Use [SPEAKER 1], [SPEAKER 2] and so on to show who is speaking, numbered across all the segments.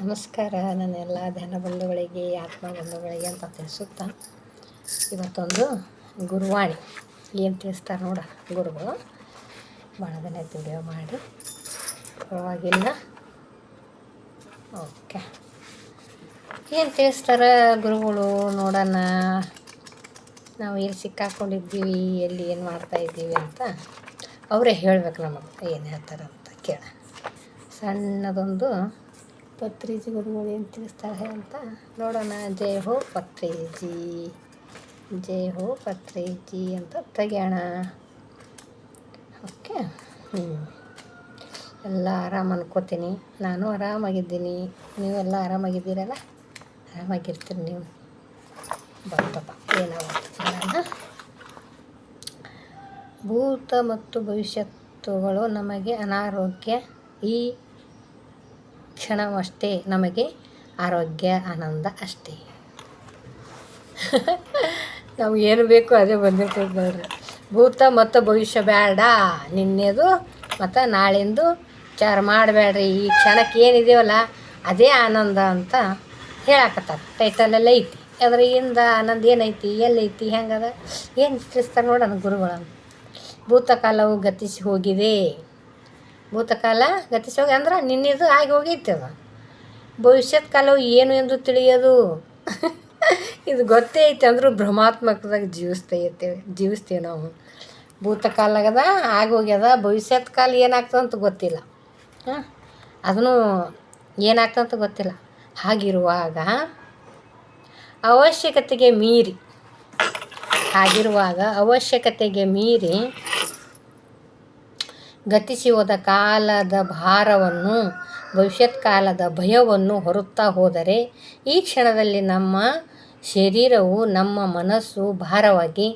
[SPEAKER 1] ನಮಸ್ಕಾರ. ನನ್ನ ಎಲ್ಲ ಧ್ಯಾನ ಬಂಧುಗಳಿಗೆ ಆತ್ಮ ಬಂಧುಗಳಿಗೆ ಅಂತ ತಿಳಿಸುತ್ತಾ, ಇವತ್ತೊಂದು ಗುರುವಾಣಿ. ಏನು ತಿಳಿಸ್ತಾರೆ ನೋಡ, ಗುರುಗಳು. ಭಾಳ ದಿನ ಮಾಡಿ. ಪರವಾಗಿಲ್ಲ. ಓಕೆ ಏನು ತಿಳಿಸ್ತಾರೆ ಗುರುಗಳು ನೋಡೋಣ. ನಾವು ಎಲ್ಲಿ ಸಿಕ್ಕಾಕೊಂಡಿದ್ದೀವಿ, ಎಲ್ಲಿ ಏನು ಮಾಡ್ತಾ ಇದ್ದೀವಿ ಅಂತ ಅವರೇ ಹೇಳ್ಬೇಕು ನಮಗೆ, ಏನು ಹೇಳ್ತಾರೆ ಅಂತ ಕೇಳ. ಸಣ್ಣದೊಂದು ಪತ್ರಿಜಿ ಗುರುಗಳು ಏನು ತಿಳಿಸ್ತಾರೆ ಅಂತ ನೋಡೋಣ. ಜೈ ಹೋ ಪತ್ರಿಜಿ, ಜೈ ಹೋ ಪತ್ರಿಜಿ ಅಂತ ತೆಗೆಯೋಣ. ಓಕೆ. ಹ್ಞೂ ಎಲ್ಲ ಆರಾಮ ಅನ್ಕೋತೀನಿ. ನಾನು ಆರಾಮಾಗಿದ್ದೀನಿ. ನೀವೆಲ್ಲ ಆರಾಮಾಗಿದ್ದೀರಲ್ಲ? ಆರಾಮಾಗಿರ್ತೀರಿ ನೀವು. ಬಂತಪ್ಪ ಏನಾಗುತ್ತೆ ಭೂತ ಮತ್ತು ಭವಿಷ್ಯತ್ತುಗಳು ನಮಗೆ ಅನಾರೋಗ್ಯ, ಈ ಕ್ಷಣವಷ್ಟೇ ನಮಗೆ ಆರೋಗ್ಯ, ಆನಂದ ಅಷ್ಟೇ. ನಮ್ಗೆ ಏನು ಬೇಕು ಅದೇ ಬಂದಿರ್ತದೆ ಭೂತ ಮತ್ತು ಭವಿಷ್ಯ ಬೇಡ, ನಿನ್ನೆದು ಮತ್ತು ನಾಳೆಂದು ವಿಚಾರ ಮಾಡಬೇಡ್ರಿ. ಈ ಕ್ಷಣಕ್ಕೆ ಏನಿದೆಯಲ್ಲ ಅದೇ ಆನಂದ ಅಂತ ಹೇಳಕತ್ತಾರ. ಟೈಟಲೆಲ್ಲ ಐತಿ. ಅದ್ರಿಂದ ಆನಂದ ಏನೈತಿ, ಎಲ್ಲೈತಿ, ಹೆಂಗದ? ಏನು ತಿಳಿಸ್ತಾರೆ ನೋಡೋಣ ಗುರುಗಳನ್ನು. ಭೂತಕಾಲವು ಗತಿಸಿ ಹೋಗಿದೆ. ಭೂತಕಾಲ ಗತಿಸಿ ಹೋಗಿ ಅಂದ್ರೆ ನಿನ್ನಿದು ಆಗಿ ಹೋಗೈತೆ ಅದು. ಭವಿಷ್ಯತ್ ಕಾಲವು ಏನು ಎಂದು ತಿಳಿಯೋದು. ಇದು ಗೊತ್ತೇ ಐತೆ ಅಂದರೂ ಭ್ರಮಾತ್ಮಕದಾಗ ಜೀವಿಸ್ತೈತೇವೆ ಜೀವಿಸ್ತೀವಿ ನಾವು. ಭೂತಕಾಲಾಗದ ಹೋಗ್ಯದ, ಭವಿಷ್ಯತ್ ಕಾಲ ಏನಾಗ್ತದೆ ಅಂತ ಗೊತ್ತಿಲ್ಲ. ಹಾಂ, ಅದನ್ನು ಏನಾಗ್ತದೆ ಅಂತ ಗೊತ್ತಿಲ್ಲ. ಹಾಗಿರುವಾಗ ಅವಶ್ಯಕತೆಗೆ ಮೀರಿ, ಹಾಗಿರುವಾಗ ಅವಶ್ಯಕತೆಗೆ ಮೀರಿ ಗತಿಸಿ ಹೋದ ಕಾಲದ ಭಾರವನ್ನು ಭವಿಷ್ಯತ್ ಕಾಲದ ಭಯವನ್ನು ಹೊರುತ್ತಾ ಹೋದರೆ ಈ ಕ್ಷಣದಲ್ಲಿ ನಮ್ಮ ಶರೀರವು, ನಮ್ಮ ಮನಸ್ಸು ಭಾರವಾಗಿ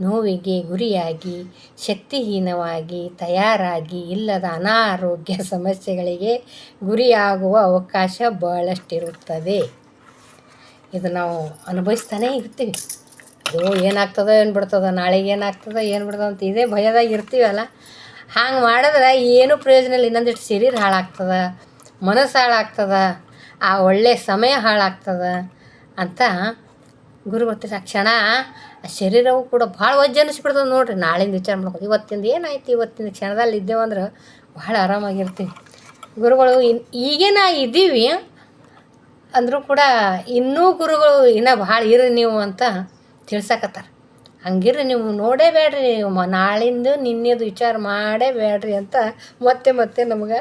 [SPEAKER 1] ನೋವಿಗೆ ಗುರಿಯಾಗಿ, ಶಕ್ತಿಹೀನವಾಗಿ, ತಯಾರಾಗಿ, ಇಲ್ಲದ ಅನಾರೋಗ್ಯ ಸಮಸ್ಯೆಗಳಿಗೆ ಗುರಿಯಾಗುವ ಅವಕಾಶ ಬಹಳಷ್ಟಿರುತ್ತದೆ. ಇದು ನಾವು ಅನುಭವಿಸ್ತಾನೇ ಇರ್ತೀವಿ. ಅದು ಏನಾಗ್ತದೋ ಏನು ಬಿಡ್ತದೋ, ನಾಳೆಗೆ ಏನಾಗ್ತದೋ ಏನು ಬಿಡ್ತದೋ ಅಂತ ಇದೇ ಭಯದಾಗ ಇರ್ತೀವಲ್ಲ. ಹಂಗೆ ಮಾಡಿದ್ರೆ ಏನು ಪ್ರಯೋಜನ ಇಲ್ಲ. ಇನ್ನೊಂದಿಷ್ಟು ಶರೀರ ಹಾಳಾಗ್ತದೆ, ಮನಸ್ಸು ಹಾಳಾಗ್ತದೆ, ಆ ಒಳ್ಳೆಯ ಸಮಯ ಹಾಳಾಗ್ತದೆ ಅಂತ ಗುರು ಗೊತ್ತಿರ ಕ್ಷಣ ಆ ಶರೀರವು ಕೂಡ ಭಾಳ ವಜ್ಜೆ ಅನಿಸ್ಬಿಡ್ತದೆ ನೋಡ್ರಿ. ನಾಳಿಂದ ವಿಚಾರ ಮಾಡ್ಕೊಂಡು ಇವತ್ತಿಂದ ಏನಾಯ್ತು ಇವತ್ತಿನ ಕ್ಷಣದಲ್ಲಿ ಇದ್ದೇವೆ ಅಂದ್ರೆ ಭಾಳ ಆರಾಮಾಗಿರ್ತೀವಿ. ಗುರುಗಳು ಇನ್ ಈಗೇನ ಇದ್ದೀವಿ ಅಂದರೂ ಕೂಡ ಇನ್ನೂ ಗುರುಗಳು ಇನ್ನೂ ಭಾಳ ಇರಿ ನೀವು ಅಂತ ತಿಳ್ಸಕತ್ತಾರ. ಹಂಗಿರ್ರಿ, ನೀವು ನೋಡೇ ಬೇಡ್ರಿ ಮ, ನಾಳಿಂದ ನಿನ್ನೆದು ವಿಚಾರ ಮಾಡೇ ಬೇಡ್ರಿ ಅಂತ ಮತ್ತೆ ಮತ್ತೆ ನಮ್ಗೆ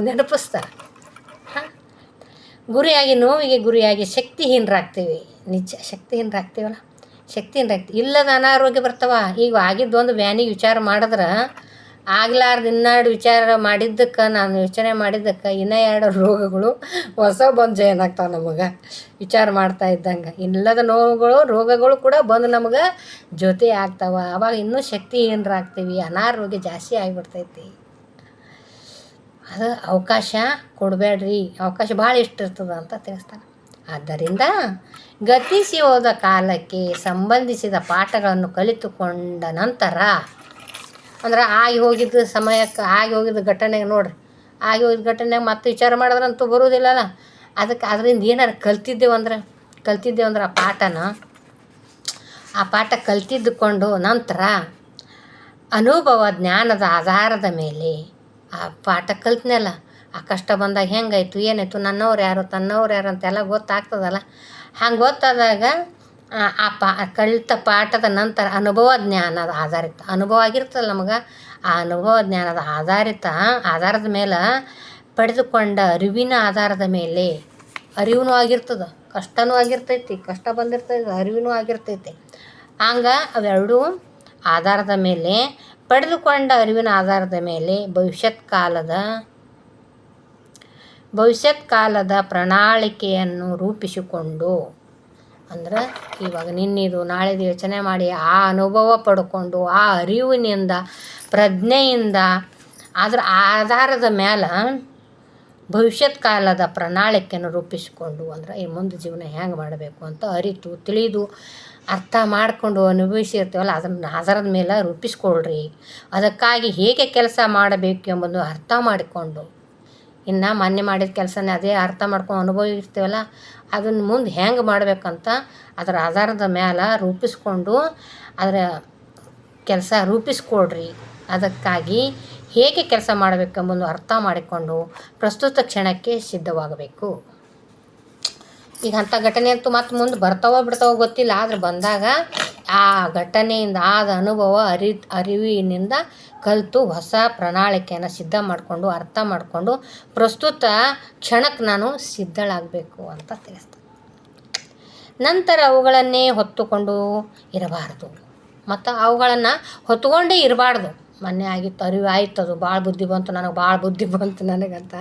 [SPEAKER 1] ನೆನಪಿಸ್ತಾರೆ ಗುರಿಯಾಗಿ, ನೋವಿಗೆ ಗುರಿಯಾಗಿ ಶಕ್ತಿಹೀನರಾಗ್ತೀವಿ. ನಿಜ, ಶಕ್ತಿಹೀನರಾಗ್ತೀವಲ್ಲ? ಶಕ್ತಿಹೀನರಾಗ್ತೀವಿ. ಇಲ್ಲದ ಅನಾರೋಗ್ಯ ಬರ್ತಾವ. ಈಗ ಆಗಿದ್ದೊಂದು ವ್ಯಾನಿಗೆ ವಿಚಾರ ಮಾಡಿದ್ರೆ ಆಗ್ಲಾರ್ದು ಇನ್ನೆರಡು ವಿಚಾರ ಮಾಡಿದ್ದಕ್ಕೆ, ನಾನು ಯೋಚನೆ ಮಾಡಿದ್ದಕ್ಕೆ ಇನ್ನೂ ಎರಡು ರೋಗಗಳು ಹೊಸ ಬಂದು ಜಯನ್ ಆಗ್ತಾವೆ ನಮಗೆ. ವಿಚಾರ ಮಾಡ್ತಾ ಇದ್ದಂಗೆ. ಇಲ್ಲದ ನೋವುಗಳು, ರೋಗಗಳು ಕೂಡ ಬಂದು ನಮಗೆ ಜೊತೆ ಆಗ್ತಾವೆ. ಅವಾಗ ಇನ್ನೂ ಶಕ್ತಿಹೀನರಾಗ್ತೀವಿ ಅನಾರೋಗ್ಯ ಜಾಸ್ತಿ ಆಗಿಬಿಡ್ತೈತಿ. ಅದು ಅವಕಾಶ ಕೊಡಬೇಡ್ರಿ ಅವಕಾಶ ಭಾಳ ಇಷ್ಟಿರ್ತದೆ ಅಂತ ತಿಳಿಸ್ತಾನೆ ಆದ್ದರಿಂದ ಗತಿಸಿ ಹೋದ ಕಾಲಕ್ಕೆ ಸಂಬಂಧಿಸಿದ ಪಾಠಗಳನ್ನು ಕಲಿತುಕೊಂಡ ನಂತರ ಅಂದ್ರೆ ಆಗಿ ಹೋಗಿದ್ದ ಸಮಯಕ್ಕೆ, ಆಗಿ ಹೋಗಿದ್ದ ಘಟನೆಗೆ ನೋಡ್ರಿ. ಆಗಿ ಹೋಗಿದ್ದ ಘಟನೆಗೆ ಮತ್ತೆ ವಿಚಾರ ಮಾಡಿದ್ರಂತೂ ಬರೋದಿಲ್ಲಲ್ಲ. ಅದಕ್ಕೆ ಅದರಿಂದ ಏನಾರು ಕಲ್ತಿದ್ದೇವೆ ಅಂದ್ರೆ ಕಲ್ತಿದ್ದೇವೆ ಅಂದ್ರೆ ಆ ಪಾಠನ, ಆ ಪಾಠ ಕಲ್ತಿದ್ದುಕೊಂಡು ನಂತರ ಅನುಭವ ಜ್ಞಾನದ ಆಧಾರದ ಮೇಲೆ ಆ ಪಾಠ ಕಲ್ತ್ನಲ್ಲ. ಆ ಕಷ್ಟ ಬಂದಾಗ ಹೆಂಗಾಯ್ತು, ಏನಾಯ್ತು, ನನ್ನವ್ರು ಯಾರು, ತನ್ನವ್ರು ಯಾರು ಅಂತೆಲ್ಲ ಗೊತ್ತಾಗ್ತದಲ್ಲ. ಹಂಗೆ ಗೊತ್ತಾದಾಗ ಆ ಪಾ ಕಲಿತ ಪಾಠದ ನಂತರ ಅನುಭವ ಜ್ಞಾನದ ಆಧಾರಿತ, ಅನುಭವ ಆಗಿರ್ತದೆ ನಮಗೆ? ಆ ಅನುಭವ ಜ್ಞಾನದ ಆಧಾರಿತ ಆಧಾರದ ಮೇಲೆ ಪಡೆದುಕೊಂಡ ಅರಿವಿನ ಆಧಾರದ ಮೇಲೆ ಅರಿವೂ ಆಗಿರ್ತದೆ ಕಷ್ಟವೂ ಆಗಿರ್ತೈತಿ, ಕಷ್ಟ ಬಂದಿರ್ತೈತಿ ಅರಿವೂ ಆಗಿರ್ತೈತಿ. ಹಂಗೆ ಅವೆರಡೂ ಆಧಾರದ ಮೇಲೆ ಪಡೆದುಕೊಂಡ ಅರಿವಿನ ಆಧಾರದ ಮೇಲೆ ಭವಿಷ್ಯತ್ ಕಾಲದ ಭವಿಷ್ಯತ್ ಕಾಲದ ಪ್ರಣಾಳಿಕೆಯನ್ನು ರೂಪಿಸಿಕೊಂಡು ಅಂದ್ರೆ ಇವಾಗ ನಿನ್ನಿದು ನಾಳೆದು ಯೋಚನೆ ಮಾಡಿ ಆ ಅನುಭವ ಪಡ್ಕೊಂಡು, ಆ ಅರಿವಿನಿಂದ, ಪ್ರಜ್ಞೆಯಿಂದ ಅದರ ಆಧಾರದ ಮೇಲೆ ಭವಿಷ್ಯತ್ ಕಾಲದ ಪ್ರಣಾಳಿಕೆಯನ್ನು ರೂಪಿಸಿಕೊಂಡು ಅಂದ್ರೆ ಈ ಮುಂದೆ ಜೀವನ ಹೆಂಗೆ ಮಾಡಬೇಕು ಅಂತ ಅರಿತು, ತಿಳಿದು, ಅರ್ಥ ಮಾಡಿಕೊಂಡು ಅನುಭವಿಸಿರ್ತೀವಲ್ಲ, ಅದನ್ನು ಆಧಾರದ ಮೇಲೆ ರೂಪಿಸ್ಕೊಳ್ರಿ. ಅದಕ್ಕಾಗಿ ಹೇಗೆ ಕೆಲಸ ಮಾಡಬೇಕು ಎಂಬುದು ಅರ್ಥ ಮಾಡಿಕೊಂಡು, ಇನ್ನು ಮೊನ್ನೆ ಮಾಡಿದ ಕೆಲಸನೇ ಅದೇ ಅರ್ಥ ಮಾಡ್ಕೊಂಡು ಅನುಭವಿರ್ತೀವಲ್ಲ ಅದನ್ನು ಮುಂದೆ ಹೆಂಗೆ ಮಾಡಬೇಕಂತ ಅದರ ಆಧಾರದ ಮೇಲೆ ರೂಪಿಸ್ಕೊಂಡು ಅದರ ಕೆಲಸ ರೂಪಿಸ್ಕೊಡ್ರಿ. ಅದಕ್ಕಾಗಿ ಹೇಗೆ ಕೆಲಸ ಮಾಡಬೇಕೆಂಬುದು ಅರ್ಥ ಮಾಡಿಕೊಂಡು ಪ್ರಸ್ತುತ ಕ್ಷಣಕ್ಕೆ ಸಿದ್ಧವಾಗಬೇಕು. ಈಗ ಅಂಥ ಘಟನೆ ಅಂತೂ ಮತ್ತೆ ಮುಂದೆ ಬರ್ತಾವೋ ಬಿಡ್ತಾವೋ ಗೊತ್ತಿಲ್ಲ, ಆದರೆ ಬಂದಾಗ ಆ ಘಟನೆಯಿಂದ ಆದ ಅನುಭವ ಅರಿ ಅರಿವಿನಿಂದ ಕಲಿತು ಹೊಸ ಪ್ರಣಾಳಿಕೆಯನ್ನು ಸಿದ್ಧ ಮಾಡಿಕೊಂಡು, ಅರ್ಥ ಮಾಡಿಕೊಂಡು ಪ್ರಸ್ತುತ ಕ್ಷಣಕ್ಕೆ ನಾನು ಸಿದ್ಧಳಾಗಬೇಕು ಅಂತ ತಿಳಿಸ್ತಾರೆ ನಂತರ ಅವುಗಳನ್ನೇ ಹೊತ್ತುಕೊಂಡು ಇರಬಾರ್ದು. ಮತ್ತು ಅವುಗಳನ್ನು ಹೊತ್ಕೊಂಡೇ ಇರಬಾರ್ದು. ಮೊನ್ನೆ ಆಗಿತ್ತು, ಅರಿವು ಆಯಿತು ಅದು. ಭಾಳ ಬುದ್ಧಿ ಬಂತು ನನಗೆ ಭಾಳ ಬುದ್ಧಿ ಬಂತು ನನಗಂತ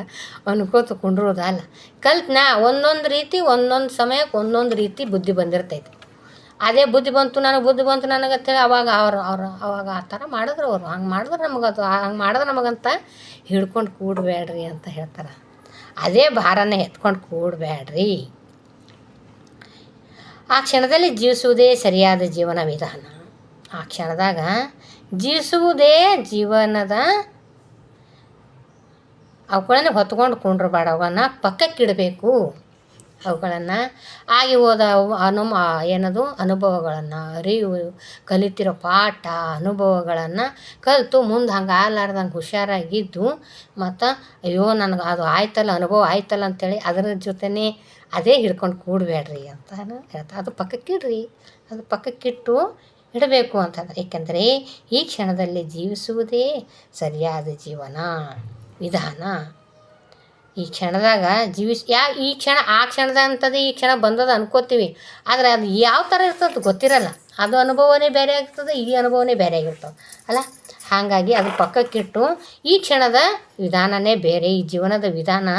[SPEAKER 1] ಅನ್ಕೋತ ಕುಂಡ್ರೋದಲ್ಲ. ಕಲ್ತ್ನಾ ಒಂದೊಂದು ರೀತಿ, ಒಂದೊಂದು ಸಮಯಕ್ಕೆ ಒಂದೊಂದು ರೀತಿ ಬುದ್ಧಿ ಬಂದಿರ್ತೈತಿ. ಅದೇ ಬುದ್ಧಿ ಬಂತು ನನಗೆ, ಬುದ್ಧಿ ಬಂತು ನನಗೆ ಅಂತೇಳಿ ಅವಾಗ ಅವ್ರು ಅವ್ರು, ಅವಾಗ ಆ ಥರ ಮಾಡಿದ್ರು ಅವರು. ಹಂಗೆ ಮಾಡಿದ್ರೆ ನಮಗದು ಹಂಗೆ ಮಾಡಿದ್ರೆ ನಮಗಂತ ಹಿಡ್ಕೊಂಡು ಕೂಡಬೇಡ್ರಿ ಅಂತ ಹೇಳ್ತಾರೆ. ಅದೇ ಭಾರನ ಎತ್ಕೊಂಡು ಕೂಡಬೇಡ್ರಿ. ಆ ಕ್ಷಣದಲ್ಲಿ ಜೀವಿಸುವುದೇ ಸರಿಯಾದ ಜೀವನ ವಿಧಾನ. ಆ ಕ್ಷಣದಾಗ ಜೀವಿಸುವುದೇ ಜೀವನದ ಅವುಗಳನ್ನು ಹೊತ್ಕೊಂಡು ಕುಂಡ್ರಬೇಡ ಅವನ್ನ ಪಕ್ಕಕ್ಕಿಡಬೇಕು. ಅವುಗಳನ್ನು ಆಗಿ ಹೋದ ಅನುಮ ಅನು ಏನದು? ಅನುಭವಗಳನ್ನು ಅರಿವು ಕಲಿತಿರೋ ಪಾಠ, ಅನುಭವಗಳನ್ನು ಕಲಿತು ಮುಂದೆ ಹಂಗೆ ಆಗ್ಲಾರ್ದಂಗೆ ಹುಷಾರಾಗಿದ್ದು ಮತ್ತು ಅಯ್ಯೋ ನನಗೆ ಅದು ಆಯ್ತಲ್ಲ, ಅನುಭವ ಆಯ್ತಲ್ಲ ಅಂತೇಳಿ ಅದರ ಜೊತೆನೇ ಅದೇ ಹಿಡ್ಕೊಂಡು ಕೂಡಬೇಡ್ರಿ ಅಂತ ಹೇಳ್ತಾ ಅದು ಪಕ್ಕಕ್ಕಿಡ್ರಿ ಅದು ಪಕ್ಕಕ್ಕಿಟ್ಟು ಇಡಬೇಕು ಅಂತಂದ್ರೆ ಏಕೆಂದರೆ ಈ ಕ್ಷಣದಲ್ಲಿ ಜೀವಿಸುವುದೇ ಸರಿಯಾದ ಜೀವನ, ವಿಧಾನ. ಈ ಕ್ಷಣದಾಗ ಜೀವಿಸ್, ಯಾ, ಈ ಕ್ಷಣ, ಆ ಕ್ಷಣದ ಅಂಥದ್ದು ಈ ಕ್ಷಣ ಬಂದದ ಅನ್ಕೋತೀವಿ. ಆದರೆ ಅದು ಯಾವ ಥರ ಇರ್ತದೆ ಗೊತ್ತಿರಲ್ಲ. ಅದು ಅನುಭವನೇ ಬೇರೆ ಆಗ್ತದೆ ಈ ಅನುಭವನೇ ಬೇರೆ ಆಗಿರ್ತದೆ. ಅಲ್ಲ? ಹಾಗಾಗಿ ಅದು ಪಕ್ಕಕ್ಕಿಟ್ಟು ಈ ಕ್ಷಣದ ವಿಧಾನನೇ ಬೇರೆ, ಈ ಜೀವನದ ವಿಧಾನ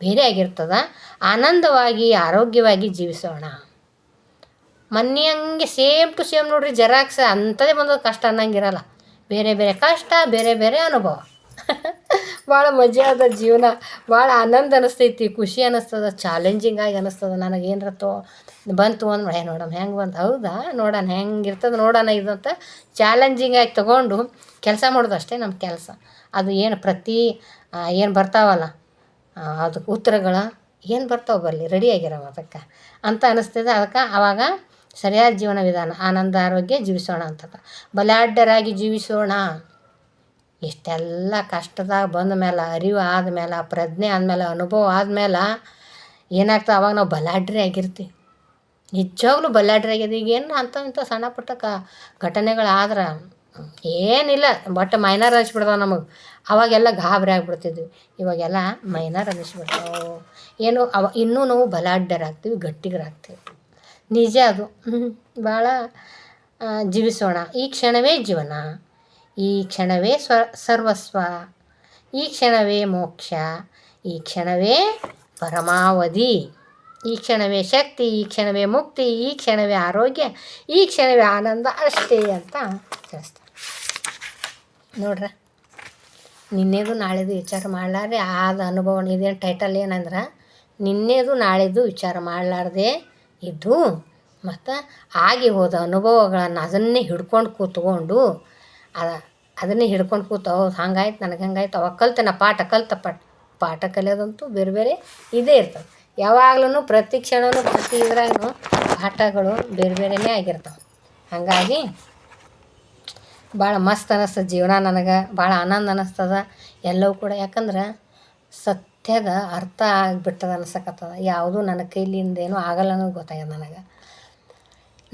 [SPEAKER 1] ಬೇರೆ ಆಗಿರ್ತದೆ. ಆನಂದವಾಗಿ, ಆರೋಗ್ಯವಾಗಿ ಜೀವಿಸೋಣ. ಮೊನ್ನೆ ಹಂಗೆ ಸೇಮ್ ಟು ಸೇಮ್ ನೋಡ್ರಿ, ಜೆರಾಕ್ಸ್ ಅಂಥದ್ದೇ ಬಂದದ ಕಷ್ಟ ಅನ್ನಂಗಿರಲ್ಲ. ಬೇರೆ ಬೇರೆ ಕಷ್ಟ, ಬೇರೆ ಬೇರೆ ಅನುಭವ. ಭಾಳ ಮಜಾ ಅದ ಜೀವನ. ಭಾಳ ಆನಂದ ಅನಿಸ್ತೈತಿ, ಖುಷಿ ಅನ್ನಿಸ್ತದ ಚಾಲೆಂಜಿಂಗ್ ಆಗಿ ಅನ್ನಿಸ್ತದ ನನಗೆ ಏನರ ತೋ ಬಂತು ಅಂದ್ರೆ ಹೇ ಹೆಂಗೆ ಬಂತು ಹೌದಾ? ನೋಡೋಣ, ಹೆಂಗೆ ಇರ್ತದೆ ನೋಡೋಣ ಇದು ಅಂತ ಚಾಲೆಂಜಿಂಗ್ ಆಗಿ ತೊಗೊಂಡು ಕೆಲಸ ಮಾಡೋದು ಅಷ್ಟೇ ನಮ್ಮ ಕೆಲಸ. ಅದು ಏನು ಪ್ರತಿ ಏನು ಬರ್ತಾವಲ್ಲ ಅದಕ್ಕೆ ಉತ್ತರಗಳ ಏನು ಬರ್ತಾವೆ ಬರಲಿ ರೆಡಿ ಆಗಿರವ ಅದಕ್ಕೆ. ಅಂತ ಅನಿಸ್ತದೆ, ಅದಕ್ಕೆ ಆವಾಗ ಸರಿಯಾದ ಜೀವನ ವಿಧಾನ, ಆನಂದ, ಆರೋಗ್ಯ ಜೀವಿಸೋಣ ಅಂತದ. ಬಲಾಢ್ಯರಾಗಿ ಜೀವಿಸೋಣ. ಇಷ್ಟೆಲ್ಲ ಕಷ್ಟದಾಗ ಬಂದ ಮೇಲೆ ಅರಿವು ಆದಮೇಲೆ ಪ್ರಜ್ಞೆ ಆದಮೇಲೆ ಅನುಭವ ಆದಮೇಲೆ ಏನಾಗ್ತದೆ? ಅವಾಗ ನಾವು ಬಲಾಢ್ರಿ ಆಗಿರ್ತೀವಿ. ನಿಜವಾಗ್ಲೂ ಬಲಾಢ್ರಿ ಆಗ್ಯದ ಈಗ ಏನು ಅಂಥ ಇಂಥ ಸಣ್ಣ ಪುಟ್ಟ ಕ ಘಟನೆಗಳಾದ್ರೆ ಏನಿಲ್ಲ. ಬಟ್ ಮೈನರ್ ಅನಿಸ್ಬಿಡ್ತಾವೆ ನಮಗೆ. ಅವಾಗೆಲ್ಲ ಗಾಬರಿ ಆಗಿಬಿಡ್ತಿದ್ವಿ. ಇವಾಗೆಲ್ಲ ಮೈನರ್ ಅನಿಸ್ಬಿಡ್ತಾವೆ. ಏನು ಅವ ಇನ್ನೂ ನಾವು ಬಲಾಢ್ಯರಾಗ್ತೀವಿ, ಗಟ್ಟಿಗರಾಗ್ತೀವಿ. ನಿಜ ಅದು. ಭಾಳ ಜೀವಿಸೋಣ. ಈ ಕ್ಷಣವೇ ಜೀವನ. ಈ ಕ್ಷಣವೇ ಸ್ವ, ಸರ್ವಸ್ವ. ಈ ಕ್ಷಣವೇ ಮೋಕ್ಷ. ಈ ಕ್ಷಣವೇ ಪರಮಾವಧಿ. ಈ ಕ್ಷಣವೇ ಶಕ್ತಿ, ಈ ಕ್ಷಣವೇ ಮುಕ್ತಿ, ಈ ಕ್ಷಣವೇ ಆರೋಗ್ಯ, ಈ ಕ್ಷಣವೇ ಆನಂದ ಅಷ್ಟೇ ಅಂತ ತಿಳಿಸ್ತಾರೆ. ನೋಡ್ರ, ನಿನ್ನೆದು ನಾಳೆದು ವಿಚಾರ ಮಾಡಲಾರ್ದೆ ಆದ ಅನುಭವ ಇದೇನು ಟೈಟಲ್ ಏನಂದ್ರೆ? ನಿನ್ನೆದು ನಾಳೆದು ವಿಚಾರ ಮಾಡಲಾರ್ದೆ ಇದ್ದು ಮತ್ತು ಆಗಿ ಹೋದ ಅನುಭವಗಳನ್ನು ಅದನ್ನೇ ಹಿಡ್ಕೊಂಡು ಕೂತ್ಕೊಂಡು ಅದನ್ನೇ ಹಿಡ್ಕೊಂಡು ಕೂತು ಹೌದು ಹಂಗಾಯ್ತು, ನನಗೆ ಹಂಗಾಯ್ತು ಅವಾಗ ಕಲ್ತನ ಪಾಠ, ಕಲ್ತ ಪಾಠ. ಪಾಠ ಕಲಿಯೋದಂತೂ ಬೇರೆ ಬೇರೆ ಇದೇ ಇರ್ತವೆ ಯಾವಾಗ್ಲೂ ಪ್ರತಿ ಕ್ಷಣವೂ ಪ್ರತಿ ಇದ್ರಾಗೂ ಪಾಠಗಳು ಬೇರೆ ಬೇರೆನೇ ಆಗಿರ್ತವೆ. ಹಾಗಾಗಿ ಭಾಳ ಮಸ್ತ್ ಅನಿಸ್ತದೆ ಜೀವನ ನನಗೆ, ಭಾಳ ಆನಂದ ಅನ್ನಿಸ್ತದ ಎಲ್ಲವೂ ಕೂಡ. ಯಾಕಂದ್ರೆ ಸತ್ಯದ ಅರ್ಥ ಆಗಿಬಿಟ್ಟದ ಅನ್ಸಕತ್ತದ. ಯಾವುದೂ ನನ್ನ ಕೈಲಿಂದ ಏನೂ ಆಗಲ್ಲ ಅನ್ನೋದು ಗೊತ್ತಾಗ್ಯದ ನನಗೆ.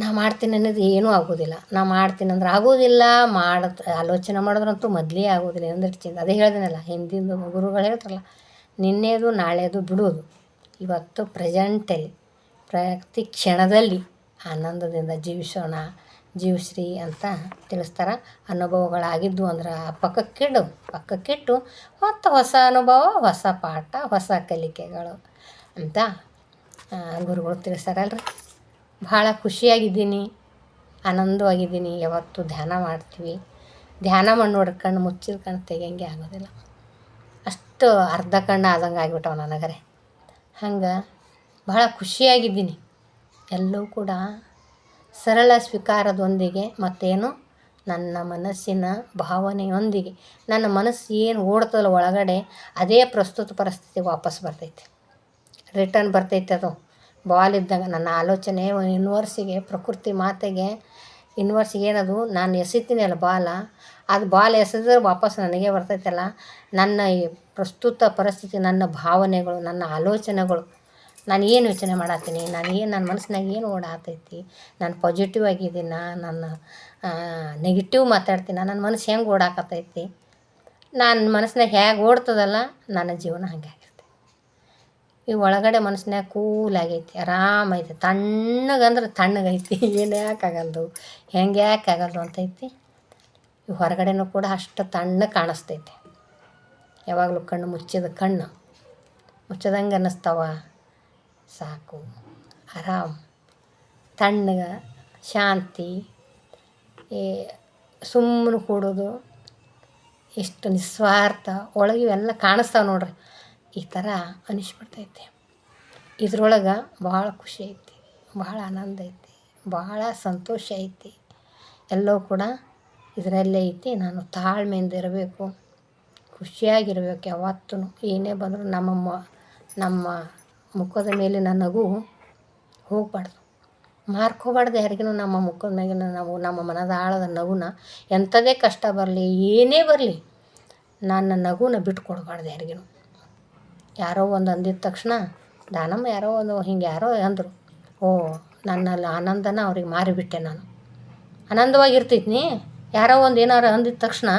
[SPEAKER 1] ನಾ ಮಾಡ್ತೀನಿ ಅನ್ನೋದು ಏನೂ ಆಗೋದಿಲ್ಲ. ನಾ ಮಾಡ್ತೀನಿ ಅಂದ್ರೆ ಆಗೋದಿಲ್ಲ ಮಾಡತ್ ಆಲೋಚನೆ ಮಾಡಿದ್ರಂತೂ ಮೊದಲೇ ಆಗೋದಿಲ್ಲ. ಏನಂದ್ರೆ ಚಿಂತೆ, ಅದೇ ಹೇಳ್ತೀನಲ್ಲ ಹಿಂದಿಂದು ಗುರುಗಳು ಹೇಳ್ತಾರಲ್ಲ, ನಿನ್ನೆದು ನಾಳೆದು ಬಿಡೋದು. ಇವತ್ತು ಪ್ರೆಸೆಂಟಲ್ಲಿ, ಪ್ರತಿ ಕ್ಷಣದಲ್ಲಿ ಆನಂದದಿಂದ ಜೀವಿಸೋಣ ಜೀವಶ್ರೀ ಅಂತ ತಿಳಿಸ್ತಾರೆ. ಅನುಭವಗಳಾಗಿದ್ದು ಅಂದ್ರೆ ಪಕ್ಕಕ್ಕಿಡು ಪಕ್ಕಕ್ಕಿಟ್ಟು ಮತ್ತು ಹೊಸ ಅನುಭವ, ಹೊಸ ಪಾಠ, ಹೊಸ ಕಲಿಕೆಗಳು ಅಂತ ಗುರುಗಳು ತಿಳಿಸ್ತಾರಲ್ರಿ. ಭಾಳ ಖುಷಿಯಾಗಿದ್ದೀನಿ, ಆನಂದವಾಗಿದ್ದೀನಿ. ಯಾವತ್ತೂ ಧ್ಯಾನ ಮಾಡ್ತೀವಿ. ಧ್ಯಾನ ಮಾಡಿ ನೋಡಿ ಕಣ್ಣು ಮುಚ್ಚಿದ ಕಣ್ಣು ತೆಗಿಯಂಗೆ ಆಗೋದಿಲ್ಲ. ಅಷ್ಟು ಅರ್ಧ ಕಣ್ಣು ಆದಂಗೆ ಆಗಿಬಿಟ್ಟವ ನನಗರೆ. ಹಂಗೆ ಬಹಳ ಖುಷಿಯಾಗಿದ್ದೀನಿ. ಎಲ್ಲವೂ ಕೂಡ ಸರಳ ಸ್ವೀಕಾರದೊಂದಿಗೆ ಮತ್ತೇನು ನನ್ನ ಮನಸ್ಸಿನ ಭಾವನೆಯೊಂದಿಗೆ, ನನ್ನ ಮನಸ್ಸು ಏನು ಓಡ್ತದಲ್ಲ ಒಳಗಡೆ, ಅದೇ ಪ್ರಸ್ತುತ ಪರಿಸ್ಥಿತಿ ವಾಪಸ್ ಬರ್ತೈತೆ. ರಿಟರ್ನ್ ಬರ್ತೈತೆ ಅದು. ಬಾಲ್ ಇದ್ದಾಗ ನನ್ನ ಆಲೋಚನೆ ಇನ್ವರ್ಸಿಗೆ ಪ್ರಕೃತಿ ಮಾತೆಗೆ ಯೂನಿವರ್ಸಿಗೆ ಏನದು? ನಾನು ಎಸಿತೀನಿ ಅಲ್ಲ ಬಾಲ. ಅದು ಬಾಲ್ ಎಸೆದ್ರೆ ವಾಪಸ್ ನನಗೆ ಬರ್ತೈತಲ್ಲ. ನನ್ನ ಈ ಪ್ರಸ್ತುತ ಪರಿಸ್ಥಿತಿ, ನನ್ನ ಭಾವನೆಗಳು, ನನ್ನ ಆಲೋಚನೆಗಳು, ನಾನು ಏನು ಯೋಚನೆ ಮಾಡತ್ತೀನಿ? ನಾನು ಏನು, ನನ್ನ ಮನಸ್ಸಿನಾಗ ಏನು ಓಡಾತೈತಿ ನಾನು ಪಾಸಿಟಿವ್ ಆಗಿದ್ದೀನ? ನನ್ನ ನೆಗೆಟಿವ್ ಮಾತಾಡ್ತೀನಿ? ನನ್ನ ಮನಸ್ಸು ಹೆಂಗೆ ಓಡಾಕತ್ತೈತಿ? ನನ್ನ ಮನಸ್ಸಿನಾಗ ಹೇಗೆ ಓಡ್ತದಲ್ಲ, ನನ್ನ ಜೀವನ ಹಾಗೆ ಈ ಒಳಗಡೆ ಮನಸ್ಸಿನಾಗ ಕೂಲ್ ಆಗೈತಿ ಆರಾಮೈತಿ ತಣ್ಣಗಂದ್ರೆ ತಣ್ಣಗೈತಿ. ಏನು ಯಾಕೆ ಆಗಲ್ದು? ಹೆಂಗೆ ಯಾಕೆ ಆಗಲ್ದು ಅಂತೈತಿ? ಈ ಹೊರಗಡೆನೂ ಕೂಡ ಅಷ್ಟು ತಣ್ಣ ಕಾಣಿಸ್ತೈತಿ. ಯಾವಾಗಲೂ ಕಣ್ಣು ಮುಚ್ಚಿದ ಕಣ್ಣು. ಮುಚ್ಚದಂಗೆ ಅನ್ನಿಸ್ತಾವ? ಸಾಕು, ಆರಾಮ್, ತಣ್ಣಗೆ, ಶಾಂತಿ. ಈ ಸುಮ್ಮನೆ ಕೂಡೋದು, ಎಷ್ಟು ನಿಸ್ವಾರ್ಥ. ಒಳಗೆ ಇವೆಲ್ಲ ಕಾಣಿಸ್ತಾವೆ ನೋಡ್ರಿ. ಈ ಥರ ಅನಿಸ್ಬಿಡ್ತೈತೆ. ಇದ್ರೊಳಗೆ ಭಾಳ ಖುಷಿ ಐತಿ, ಭಾಳ ಆನಂದ ಐತಿ, ಭಾಳ ಸಂತೋಷ ಐತಿ. ಎಲ್ಲೋ ಕೂಡ ಇದರಲ್ಲೇ ಐತಿ, ನಾನು ತಾಳ್ಮೆಯಿಂದ ಇರಬೇಕು, ಖುಷಿಯಾಗಿರ್ಬೇಕು ಯಾವತ್ತೂ ಏನೇ ಬಂದರೂ ನಮ್ಮ ಮ, ನಮ್ಮ ಮುಖದ ಮೇಲೆ ನಗು ಹೋಗಬಾರ್ದು. ಮಾರ್ಕೋಬಾರ್ದು ಯಾರಿಗೂ ನಮ್ಮ ಮುಖದ ಮ್ಯಾಗಿನ ನಾವು, ನಮ್ಮ ಮನದ ಆಳದ ನಗುನ. ಎಂಥದೇ ಕಷ್ಟ ಬರಲಿ, ಏನೇ ಬರಲಿ, ನನ್ನ ನಗುನ ಬಿಟ್ಟು ಕೊಡಬಾರ್ದು ಯಾರಿಗೂ ಯಾರೋ ಒಂದು ಅಂದಿದ ತಕ್ಷಣ, ದಾನಮ್ಮ ಯಾರೋ ಒಂದು ಹಿಂಗೆ ಯಾರೋ ಅಂದರು, ಓ, ನನ್ನಲ್ಲಿ ಆನಂದನ ಅವ್ರಿಗೆ ಮಾರಿಬಿಟ್ಟೆ ನಾನು. ಆನಂದವಾಗಿರ್ತೈತಿ ಯಾರೋ ಒಂದು ಏನಾರು ಅಂದಿದ ತಕ್ಷಣ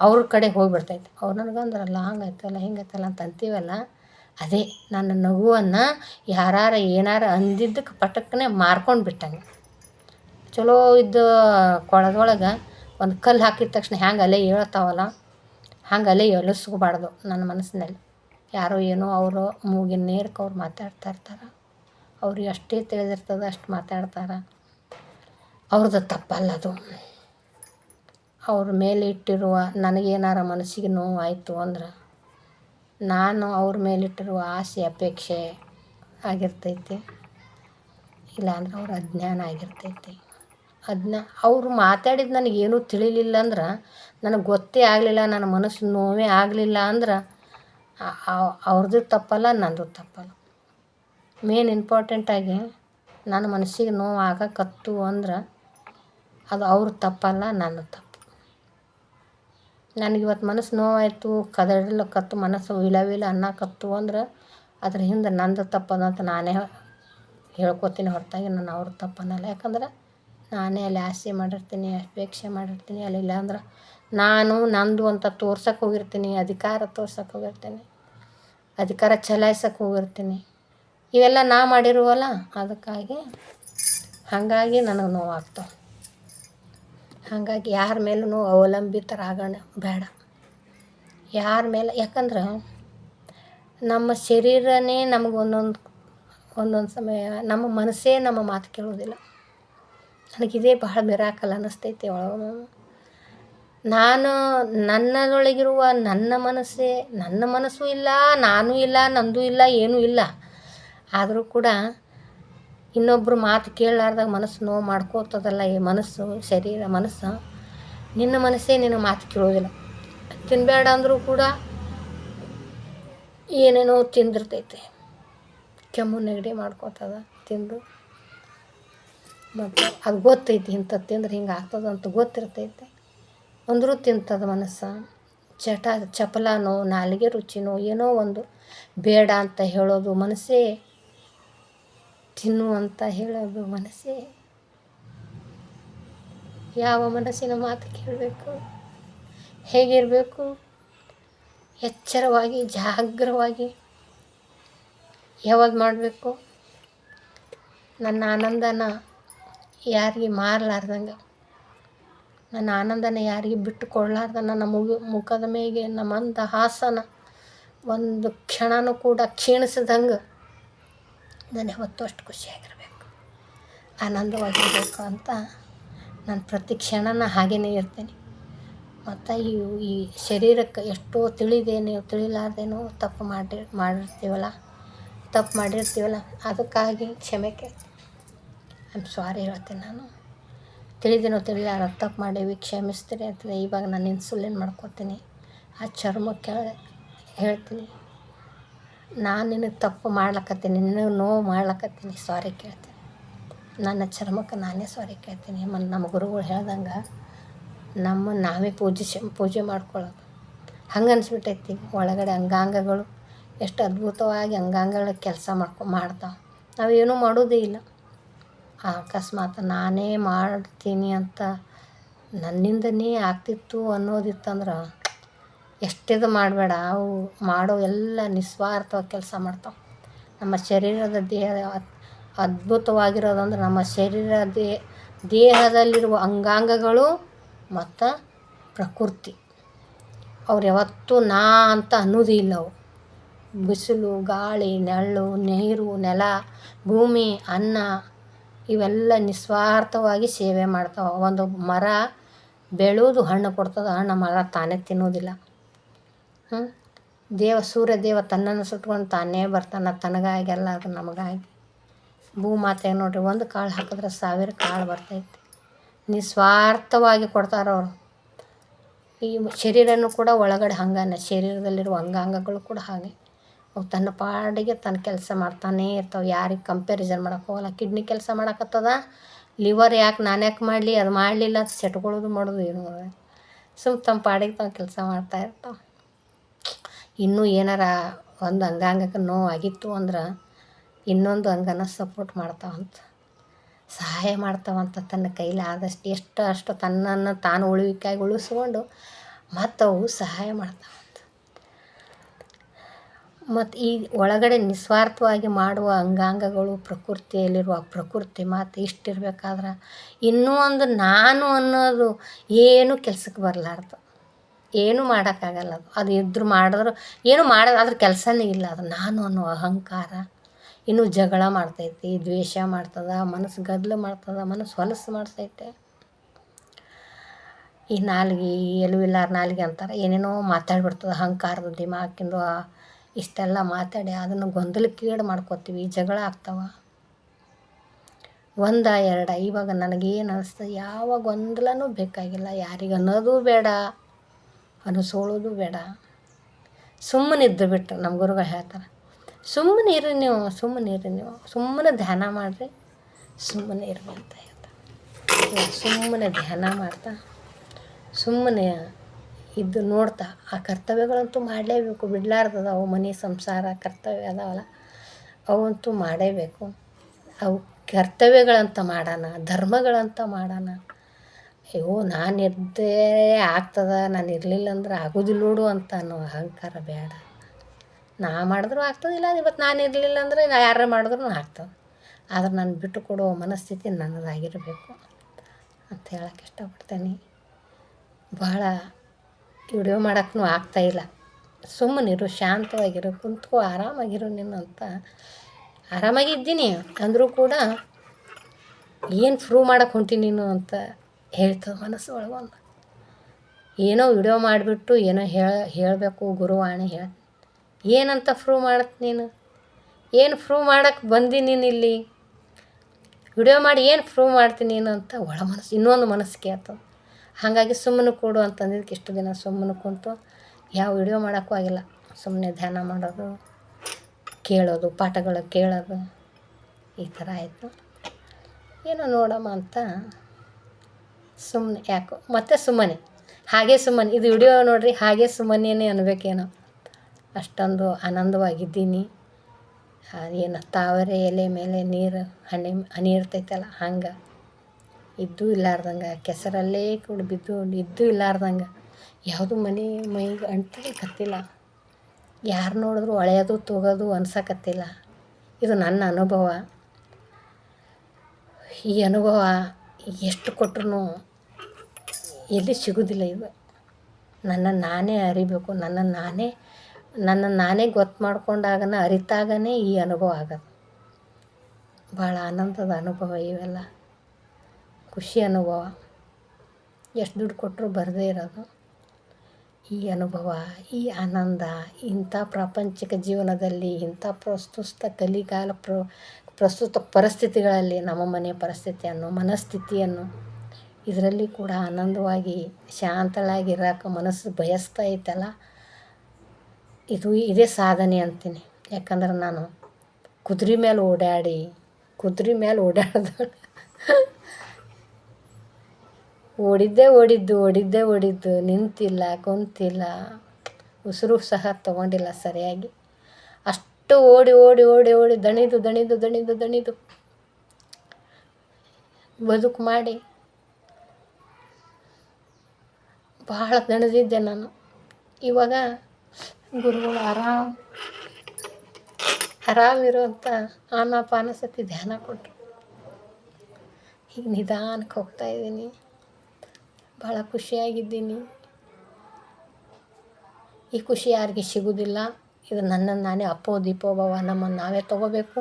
[SPEAKER 1] ಅವ್ರ ಕಡೆ ಹೋಗಿಬಿಡ್ತೈತೆ ಅವ್ರು ನನಗೆ ಹಂಗೈತಲ್ಲ ಹಿಂಗಾಯ್ತಲ್ಲ ಅಂತ ಅಂತೀವಲ್ಲ, ಅದೇ ನನ್ನ ನಗುವನ್ನು ಯಾರಾರ ಏನಾರು ಅಂದಿದ್ದಕ್ಕೆ ಪಟಕ್ಕನೆ ಮಾರ್ಕೊಂಡು ಬಿಟ್ಟಂಗೆ. ಚಲೋ ಇದ್ದ ಕೊಳದೊಳಗೆ ಒಂದು ಕಲ್ಲು ಹಾಕಿದ ತಕ್ಷಣ ಹ್ಯಾಂಗೆ ಅಲೆ ಹೇಳ್ತಾವಲ್ಲ ಹಂಗೆ ಅಲೆ ಎಳಿಸ್ಕೋಬಾರ್ದು ನನ್ನ ಮನಸ್ಸಿನಲ್ಲಿ. ಯಾರೋ ಏನೋ ಅವರು ಮೂಗಿನ ನೇರಕ್ಕೆ ಅವ್ರು ಮಾತಾಡ್ತಾ ಇರ್ತಾರೆ. ಅವ್ರಿಗೆ ಅಷ್ಟೇ ತಿಳಿದಿರ್ತದೆ, ಅಷ್ಟು ಮಾತಾಡ್ತಾರೆ. ಅವ್ರದ್ದು ತಪ್ಪಲ್ಲ ಅದು. ಅವ್ರ ಮೇಲೆ ಇಟ್ಟಿರುವ ನನಗೇನಾರ ಮನಸ್ಸಿಗೆ ನೋವು ಅಂದ್ರೆ ನಾನು ಅವ್ರ ಮೇಲಿಟ್ಟಿರುವ ಆಸೆ, ಅಪೇಕ್ಷೆ ಆಗಿರ್ತೈತಿ. ಇಲ್ಲಾಂದ್ರೆ ಅವ್ರ ಅಜ್ಞಾನ ಆಗಿರ್ತೈತಿ. ಅದನ್ನ ಅವರು ಮಾತಾಡಿದ್ದು ನನಗೇನೂ ತಿಳಿಲಿಲ್ಲ ಅಂದ್ರೆ, ನನಗೆ ಗೊತ್ತೇ ಆಗಲಿಲ್ಲ, ನನ್ನ ಮನಸ್ಸು ನೋವೇ ಆಗಲಿಲ್ಲ ಅಂದ್ರೆ ಅವ್ರದ್ದು ತಪ್ಪಲ್ಲ, ನಂದು ತಪ್ಪಲ್ಲ. ಮೇನ್ ಇಂಪಾರ್ಟೆಂಟಾಗಿ ನನ್ನ ಮನಸ್ಸಿಗೆ ನೋವು ಆಗಕತ್ತು ಅಂದ್ರೆ ಅದು ಅವ್ರ ತಪ್ಪಲ್ಲ, ನನ್ನ ತಪ್ಪು. ನನಗೆ ಇವತ್ತು ಮನಸ್ಸು ನೋವಾಯಿತು ಕದಡ್ಲಕತ್ತು ಮನಸ್ಸು ವಿಲ ವಿಲ ಅನ್ನಕತ್ತು ಅಂದ್ರೆ ಅದ್ರ ಹಿಂದೆ ನಂದು ತಪ್ಪದ ಅಂತ ನಾನೇ ಹೇಳ್ಕೊತೀನಿ ಹೊರತಾಗಿ ನಾನು ಅವ್ರ ತಪ್ಪನ್ನಲ್ಲ. ಯಾಕಂದ್ರೆ ನಾನೇ ಅಲ್ಲಿ ಆಸೆ ಮಾಡಿರ್ತೀನಿ, ಅಪೇಕ್ಷೆ ಮಾಡಿರ್ತೀನಿ, ಅಲ್ಲಿ ಇಲ್ಲ ಅಂದ್ರೆ ನಾನು ನಂದು ಅಂತ ತೋರ್ಸಕ್ಕೆ ಹೋಗಿರ್ತೀನಿ, ಅಧಿಕಾರ ತೋರ್ಸಕ್ಕೆ ಹೋಗಿರ್ತೀನಿ. ಅಧಿಕಾರ ಚಲಾಯ್ಸಕ್ಕೆ ಹೋಗಿರ್ತೀನಿ. ಇವೆಲ್ಲ ನಾ ಮಾಡಿರುವಲ್ಲ, ಅದಕ್ಕಾಗಿ ಹಾಗಾಗಿ ನನಗೆ ನೋವಾಗ್ತವೆ ಹಾಗಾಗಿ ಯಾರ ಮೇಲೂ ಅವಲಂಬಿತರಾಗೋಣ ಬೇಡ. ಯಾರ ಮೇಲೆ, ಯಾಕಂದ್ರೆ ನಮ್ಮ ಶರೀರನೇ ನಮಗೆ ಒಂದೊಂದು ಒಂದೊಂದು ಸಮಯ, ನಮ್ಮ ಮನಸ್ಸೇ ನಮ್ಮ ಮಾತು ಕೇಳೋದಿಲ್ಲ. ನನಗಿದೇ ಬಹಳ ಮಿರಾಕಲ್ ಅನ್ನಿಸ್ತೈತಿ ಒಳಗೆ. ನಾನು ನನ್ನದೊಳಗಿರುವ ನನ್ನ ಮನಸ್ಸೇ, ನನ್ನ ಮನಸ್ಸು ಇಲ್ಲ, ನಾನು ಇಲ್ಲ, ನಂದು ಇಲ್ಲ, ಏನೂ ಇಲ್ಲ. ಆದರೂ ಕೂಡ ಇನ್ನೊಬ್ಬರು ಮಾತು ಕೇಳಲಾರ್ದಾಗ ಮನಸ್ಸು ನೋವು ಮಾಡ್ಕೋತದಲ್ಲ ಈ ಮನಸ್ಸು, ಶರೀರ ಮನಸ್ಸು. ನಿನ್ನ ಮನಸ್ಸೇ ನಿನ್ನ ಮಾತು ಕೇಳೋದಿಲ್ಲ. ತಿನ್ನಬೇಡ ಅಂದರೂ ಕೂಡ ಏನೇನೋ ತಿಂದಿರ್ತೈತೆ. ಕೆಮ್ಮು ನೆಗಡಿ ಮಾಡ್ಕೋತದ, ತಿಂದು. ಮತ್ತು ಅದು ಗೊತ್ತೈತಿ ಇಂಥದ್ದು ತಿಂದ್ರೆ ಹಿಂಗೆ ಆಗ್ತದಂತ ಗೊತ್ತಿರ್ತೈತೆ. ಅಂದರೂ ತಿಂತದ ಮನಸ್ಸು? ಚಟ, ಚಪಲನೋ, ನಾಲಿಗೆ ರುಚಿನೋ, ಏನೋ ಒಂದು ಬೇಡ ಅಂತ ಹೇಳೋದು ಮನಸ್ಸೇ? ತಿನ್ನು ಅಂತ ಹೇಳೋದು ಮನಸ್ಸೇ? ಯಾವ ಮನಸ್ಸಿನ ಮಾತು ಕೇಳಬೇಕು? ಹೇಗಿರಬೇಕು? ಎಚ್ಚರವಾಗಿ, ಜಾಗ್ರವಾಗಿ ಯಾವಾಗ ಮಾಡಬೇಕು? ನನ್ನ ಆನಂದನ ಯಾರಿಗೆ ಮಾರಲಾರ್ದಂಗೆ? ನನ್ನ ಆನಂದನ ಯಾರಿಗೆ ಬಿಟ್ಟು ಕೊಡಲಾರ್ದ ನನ್ನ ಮುಗಿ ಮುಖದ ಮೇಗೆ ನಮ್ಮ ಹಾಸನ ಒಂದು ಕ್ಷಣನೂ ಕೂಡ ಕ್ಷೀಣಿಸಿದಂಗೆ ನಾನು ಯಾವತ್ತೂ ಅಷ್ಟು ಖುಷಿಯಾಗಿರಬೇಕು. ಆನಂದವಾಗಿರಬೇಕು ಅಂತ ನಾನು ಪ್ರತಿ ಕ್ಷಣನ ಹಾಗೇ ಇರ್ತೀನಿ. ಮತ್ತು ಈ ಈ ಶರೀರಕ್ಕೆ ಎಷ್ಟೋ ತಿಳಿದೇನೋ ತಿಳಿಲಾರ್ದೇನೋ ತಪ್ಪು ಮಾಡಿ, ಮಾಡಿರ್ತೀವಲ್ಲ, ತಪ್ಪು ಮಾಡಿರ್ತೀವಲ್ಲ, ಅದಕ್ಕಾಗಿ ಕ್ಷಮೆ ಕೇಳ್ತೀನಿ. ಆಮ್ ಸಾರಿ ಹೇಳ್ತೀನಿ ನಾನು. ತಿಳಿದಿನೋ ತಿಳಿಲಾರ ತಪ್ಪು ಮಾಡೀವಿ, ಕ್ಷಮಿಸ್ತೀರಿ ಅಂತಂದರೆ ಇವಾಗ ನಾನು ಇನ್ಸುಲಿನ್ ಮಾಡ್ಕೋತೀನಿ. ಆ ಚರ್ಮಕ್ಕೆ ಹೇಳ್ತೀನಿ. ನಾನು ನಿನಗೆ ತಪ್ಪು ಮಾಡ್ಲಕತ್ತೀನಿ, ನಿನಗೆ ನೋವು ಮಾಡ್ಲಕತ್ತೀನಿ ಸಾರಿ ಕೇಳ್ತೀನಿ. ನನ್ನ ಚರ್ಮಕ್ಕೆ ನಾನೇ ಸಾರಿ ಕೇಳ್ತೀನಿ. ಮತ್ತು ನಮ್ಮ ಗುರುಗಳು ಹೇಳ್ದಂಗೆ ನಮ್ಮ ನಾವೇ ಪೂಜಿಸಿ ಪೂಜೆ ಮಾಡ್ಕೊಳ್ಳೋದು. ಹಂಗೆ ಅನಿಸ್ಬಿಟ್ಟೈತಿ. ಒಳಗಡೆ ಅಂಗಾಂಗಗಳು ಎಷ್ಟು ಅದ್ಭುತವಾಗಿ ಅಂಗಾಂಗಗಳ ಕೆಲಸ ಮಾಡ್ಕೊ, ಮಾಡ್ತಾವೆ. ನಾವೇನೂ ಮಾಡೋದೇ ಇಲ್ಲ. ಅಕಸ್ಮಾತ್ ನಾನೇ ಮಾಡ್ತೀನಿ ಅಂತ ನನ್ನಿಂದನೇ ಆಗ್ತಿತ್ತು ಅನ್ನೋದಿತ್ತಂದ್ರೆ ಎಷ್ಟಿದು ಮಾಡಬೇಡ. ಅವು ಮಾಡೋ ಎಲ್ಲ ನಿಸ್ವಾರ್ಥವಾಗಿ ಕೆಲಸ ಮಾಡ್ತಾವೆ. ನಮ್ಮ ಶರೀರದ ದೇಹ ಅದ್ಭುತವಾಗಿರೋದಂದ್ರೆ ನಮ್ಮ ಶರೀರ ದೇಹದಲ್ಲಿರುವ ಅಂಗಾಂಗಗಳು ಮತ್ತು ಪ್ರಕೃತಿ. ಅವ್ರು ಯಾವತ್ತೂ ನಾ ಅಂತ ಅನ್ನೋದೇ ಇಲ್ಲ ಅವು. ಬಿಸಿಲು, ಗಾಳಿ, ನೆರಳು, ನೀರು, ನೆಲ, ಭೂಮಿ, ಅನ್ನ ಇವೆಲ್ಲ ನಿಸ್ವಾರ್ಥವಾಗಿ ಸೇವೆ ಮಾಡ್ತಾವೆ. ಒಂದು ಮರ ಬೆಳೆದು ಹಣ್ಣು ಕೊಡ್ತದೆ, ಹಣ್ಣು ಮರ ತಾನೇ ತಿನ್ನೋದಿಲ್ಲ. ದೇವ, ಸೂರ್ಯ ದೇವ ತನ್ನನ್ನು ಸುಟ್ಕೊಂಡು ತಾನೇ ಬರ್ತಾನೆ, ತನಗಾಗಿ ಅದು ನಮಗಾಗಿ. ಭೂಮಾತೆ ನೋಡಿರಿ, ಒಂದು ಕಾಳು ಹಾಕಿದ್ರೆ ಸಾವಿರ ಕಾಳು ಬರ್ತೈತಿ. ನಿಸ್ವಾರ್ಥವಾಗಿ ಕೊಡ್ತಾರೆ ಅವರು. ಈ ಶರೀರನೂ ಕೂಡ ಒಳಗಡೆ ಹಂಗನ, ಶರೀರದಲ್ಲಿರುವ ಅಂಗಾಂಗಗಳು ಕೂಡ ಹಾಗೆ. ಅವು ತನ್ನ ಪಾಡಿಗೆ ತನ್ನ ಕೆಲಸ ಮಾಡ್ತಾನೇ ಇರ್ತಾವೆ. ಯಾರಿಗೆ ಕಂಪ್ಯಾರಿಸನ್ ಮಾಡೋಕೆ ಹೋಗಲ್ಲ. ಕಿಡ್ನಿ ಕೆಲಸ ಮಾಡಕತ್ತದ. ಲಿವರ್ ಯಾಕೆ ನಾನು ಯಾಕೆ ಮಾಡಲಿ, ಅದು ಮಾಡಲಿಲ್ಲ ಅದು ಸೆಟ್ಕೊಳ್ಳೋದು ಮಾಡೋದು ಏನು ಸುಮ್ಮ ತಮ್ಮ ಪಾಡಿಗೆ ತಾವು ಕೆಲಸ ಮಾಡ್ತಾ ಇರ್ತಾವೆ. ಇನ್ನೂ ಏನಾರ ಒಂದು ಅಂಗಾಂಗಕ್ಕೆ ನೋವು ಆಗಿತ್ತು ಅಂದ್ರೆ ಇನ್ನೊಂದು ಅಂಗನ ಸಪೋರ್ಟ್ ಮಾಡ್ತಾವಂತ ಸಹಾಯ ಮಾಡ್ತಾವಂತ ತನ್ನ ಕೈಲಿ ಆದಷ್ಟು ಎಷ್ಟು ಅಷ್ಟು ತನ್ನನ್ನು ತಾನು ಉಳಿವಿಕಾಗಿ ಉಳಿಸ್ಕೊಂಡು ಮತ್ತವು ಸಹಾಯ ಮಾಡ್ತಾವಂತ ಮತ್ತು ಈ ಒಳಗಡೆ ನಿಸ್ವಾರ್ಥವಾಗಿ ಮಾಡುವ ಅಂಗಾಂಗಗಳು ಪ್ರಕೃತಿಯಲ್ಲಿರುವ ಪ್ರಕೃತಿ ಮತ್ತು ಇಷ್ಟಿರ್ಬೇಕಾದ್ರೆ ಇನ್ನೂ ಒಂದು ನಾನು ಅನ್ನೋದು ಏನು ಕೆಲ್ಸಕ್ಕೆ ಬರಲಾರ್ದು. ಏನೂ ಮಾಡೋಕ್ಕಾಗಲ್ಲ ಅದು. ಅದು ಇದ್ರೂ ಮಾಡಿದ್ರು, ಏನು ಮಾಡೋದು ಅದ್ರ ಕೆಲಸನೇ ಇಲ್ಲ ಅದು. ನಾನು ಅನ್ನೋ ಅಹಂಕಾರ ಇನ್ನೂ ಜಗಳ ಮಾಡ್ತೈತಿ, ದ್ವೇಷ ಮಾಡ್ತದೆ, ಮನಸ್ಸು ಗದ್ದಲ ಮಾಡ್ತದೆ, ಮನಸ್ಸು ಹೊಲಸು ಮಾಡ್ತೈತೆ. ಈ ನಾಲ್ಗೆ ಎಲುವಿಲ್ಲಾರ ನಾಲ್ಗೆ ಅಂತಾರೆ, ಏನೇನೋ ಮಾತಾಡ್ಬಿಡ್ತದೆ ಅಹಂಕಾರದ ದಿಮಾಕಿಂದು ಇಷ್ಟೆಲ್ಲ ಮಾತಾಡಿ ಅದನ್ನು ಗೊಂದಲಕ್ಕೀಡು ಮಾಡ್ಕೋತೀವಿ, ಜಗಳ ಆಗ್ತಾವೆ. ಒಂದ, ಎರಡ, ಇವಾಗ ನನಗೇನು ಅನಿಸ್ತದೆ ಯಾವ ಗೊಂದಲನೂ ಬೇಕಾಗಿಲ್ಲ. ಯಾರಿಗೆ ಅನ್ನೋದು ಬೇಡ, ಅನಿಸೋಳೋದು ಬೇಡ. ಸುಮ್ಮನೆ ಇದ್ದು ಬಿಟ್ಟು ನಮ್ಮ ಗುರುಗಳು ಹೇಳ್ತಾರೆ. ಸುಮ್ಮನೆ ಇರಿ ನೀವು, ಸುಮ್ಮನೆ ಇರಿ ನೀವು. ಸುಮ್ಮನೆ ಧ್ಯಾನ ಮಾಡಿರಿ, ಸುಮ್ಮನೆ ಇರ್ರಿ ಅಂತ ಹೇಳ್ತಾರೆ. ಸುಮ್ಮನೆ ಧ್ಯಾನ ಮಾಡ್ತಾ, ಸುಮ್ಮನೆ ಇದ್ದು ನೋಡ್ತಾ, ಆ ಕರ್ತವ್ಯಗಳಂತೂ ಮಾಡಲೇಬೇಕು. ಬಿಡಲಾರ್ದದ ಅವು ಮನೆ ಸಂಸಾರ, ಕರ್ತವ್ಯ ಅದಾವಲ್ಲ, ಅವಂತೂ ಮಾಡೇಬೇಕು. ಅವು ಕರ್ತವ್ಯಗಳಂತ ಮಾಡೋಣ ಧರ್ಮಗಳಂತ ಮಾಡೋಣ ಅಯ್ಯೋ, ನಾನು ಇದ್ದೇ ಆಗ್ತದ, ನಾನು ಇರಲಿಲ್ಲ ಅಂದ್ರೆ ಆಗೋದಿಲ್ಲ ನೋಡು ಅಂತ ಅನ್ನೋ ಅಹಂಕಾರ ಬೇಡ. ನಾ ಮಾಡಿದ್ರೂ ಆಗ್ತದಿಲ್ಲ ಇವತ್ತು ನಾನು ಇರಲಿಲ್ಲ ಅಂದರೆ ನಾ ಯಾರು ಮಾಡಿದ್ರು ಆಗ್ತದೆ. ಆದ್ರೆ ನಾನು ಬಿಟ್ಟು ಕೊಡೋ ಮನಸ್ಥಿತಿ ನನ್ನದಾಗಿರಬೇಕು ಅಂತ ಹೇಳಕ್ಕೆ ಇಷ್ಟಪಡ್ತೇನೆ. ಭಾಳ ವಿಡಿಯೋ ಮಾಡೋಕ್ಕೂ ಆಗ್ತಾಯಿಲ್ಲ ಸುಮ್ಮನಿರು ಶಾಂತವಾಗಿರು, ಕುಂತ್ಕೋ, ಆರಾಮಾಗಿರು ನೀನು ಅಂತ. ಆರಾಮಾಗಿದ್ದೀನಿ ಅಂದರೂ ಕೂಡ ಏನು ಪ್ರೂವ್ ಮಾಡಕ್ಕೆ ಹೊಂಟೀನಿ ನೀನು ಅಂತ ಹೇಳ್ತದೆ ಮನಸ್ಸು ಒಳಗೊಂದು. ಏನೋ ವಿಡಿಯೋ ಮಾಡಿಬಿಟ್ಟು ಏನೋ ಹೇಳ ಹೇಳಬೇಕು, ಗುರುವಾಣಿ ಹೇಳ. ಏನಂತ ಪ್ರೂವ್ ಮಾಡತ್ತೆ ನೀನು? ಏನು ಪ್ರೂವ್ ಮಾಡಕ್ಕೆ ಬಂದಿ ನೀನು ಇಲ್ಲಿ ವಿಡಿಯೋ ಮಾಡಿ ಏನು ಪ್ರೂವ್ ಮಾಡ್ತೀನಿ ನೀನು ಅಂತ ಒಳ ಮನಸ್ಸು, ಇನ್ನೊಂದು ಮನಸ್ಸು ಕೇಳ್ತದೆ ಹಾಗಾಗಿ ಸುಮ್ಮನೆ ಕೊಡು ಅಂತಂದಿದ್ದಕ್ಕೆ ಇಷ್ಟು ದಿನ ಸುಮ್ಮನೆ ಕುಂತು ಯಾವ ವಿಡಿಯೋ ಮಾಡೋಕ್ಕೂ ಆಗಿಲ್ಲ. ಸುಮ್ಮನೆ ಧ್ಯಾನ ಮಾಡೋದು, ಕೇಳೋದು, ಪಾಠಗಳು ಕೇಳೋದು, ಈ ಥರ ಆಯಿತು. ಏನೋ ನೋಡಮ್ಮ ಅಂತ ಸುಮ್ಮನೆ ಯಾಕೋ, ಮತ್ತೆ ಸುಮ್ಮನೆ. ಹಾಗೆ ಸುಮ್ಮನೆ. ಇದು ವಿಡಿಯೋ ನೋಡಿರಿ, ಹಾಗೆ ಸುಮ್ಮನೆ ಅನ್ಬೇಕೇನೋ. ಅಷ್ಟೊಂದು ಆನಂದವಾಗಿದ್ದೀನಿ. ಏನು ತಾವರೆ ಎಲೆ ಮೇಲೆ ನೀರು ಹಣ್ಣಿ ಹನಿ ಇರ್ತೈತಲ್ಲ ಹಂಗೆ. ಇದ್ದೂ ಇಲ್ಲಾರ್ದಂಗೆ, ಕೆಸರಲ್ಲೇ ಕೂಡ ಬಿದ್ದು ಇದ್ದೂ ಇಲ್ಲಾರ್ದಂಗೆ. ಯಾವುದು ಮನೆ ಮೈಗೆ ಅಂತೇಳಿ ಕತ್ತಿಲ್ಲ. ಯಾರು ನೋಡಿದ್ರು ಹೊಳೆಯೋದು, ತೊಗೋದು ಅನ್ಸಕತ್ತಿಲ್ಲ. ಇದು ನನ್ನ ಅನುಭವ. ಈ ಅನುಭವ ಎಷ್ಟು ಕೊಟ್ಟರು ಎಲ್ಲಿ ಸಿಗೋದಿಲ್ಲ ಇದು. ನನ್ನ ನಾನೇ ಅರಿಬೇಕು. ನನ್ನ ನಾನೇ ನನ್ನ ನಾನೇ ಗೊತ್ತು ಮಾಡ್ಕೊಂಡಾಗನ ಅರಿತಾಗನೇ ಈ ಅನುಭವ ಆಗೋದು. ಭಾಳ ಆನಂದದ ಅನುಭವ ಇವೆಲ್ಲ. ಖುಷಿ ಅನುಭವ. ಎಷ್ಟು ದುಡ್ಡು ಕೊಟ್ಟರು ಬರದೇ ಇರೋದು. ಈ ಅನುಭವ, ಈ ಆನಂದ, ಇಂಥ ಪ್ರಾಪಂಚಿಕ ಜೀವನದಲ್ಲಿ, ಇಂಥ ಪ್ರಸ್ತುತ ಕಲಿಗಾಲ ಪ್ರ, ಪ್ರಸ್ತುತ ಪರಿಸ್ಥಿತಿಗಳಲ್ಲಿ, ನಮ್ಮ ಮನೆಯ ಪರಿಸ್ಥಿತಿಯನ್ನು, ಮನಸ್ಥಿತಿಯನ್ನು, ಇದರಲ್ಲಿ ಕೂಡ ಆನಂದವಾಗಿ ಶಾಂತಳಾಗಿರೋಕೆ ಮನಸ್ಸು ಬಯಸ್ತಾ ಐತಲ್ಲ ಇದು ಇದೇ ಸಾಧನೆ ಅಂತೀನಿ. ಯಾಕಂದ್ರೆ ನಾನು ಕುದುರೆ ಮೇಲೆ ಓಡಾಡಿ, ಕುದುರೆ ಮೇಲೆ ಓಡಾಡ್ದವ್ಳು ಓಡಿದ್ದೇ ಓಡಿದ್ದು ಓಡಿದ್ದೇ ಓಡಿದ್ದು, ನಿಂತಿಲ್ಲ, ಕುಂತಿಲ್ಲ. ಉಸಿರು ಸಹ ತಗೊಂಡಿಲ್ಲ ಸರಿಯಾಗಿ. ಅಷ್ಟು ಓಡಿ ಓಡಿ ಓಡಿ ಓಡಿ ದಣಿದು ದಣಿದು ದಣಿದು ದಣಿದು ಬದುಕು ಮಾಡಿ. ಭಾಳ ದಣಿದಿದ್ದೆ ನಾನು. ಇವಾಗ ಗುರುಗಳು ಆರಾಮ್ ಆರಾಮಿರುವಂಥ ಆನಾಪಾನಸತಿ ಧ್ಯಾನ ಕೊಟ್ಟರು. ಈಗ ನಿಧಾನಕ್ಕೆ ಹೋಗ್ತಾ ಇದ್ದೀನಿ. ಭಾಳ ಖುಷಿಯಾಗಿದ್ದೀನಿ. ಈ ಖುಷಿ ಯಾರಿಗೆ ಸಿಗೋದಿಲ್ಲ ಇದು ನನ್ನನ್ನು ನಾನೇ ಅಪ್ಪೋ ದೀಪೋ ಭವ ನಮ್ಮನ್ನು ನಾವೇ ತಗೋಬೇಕು.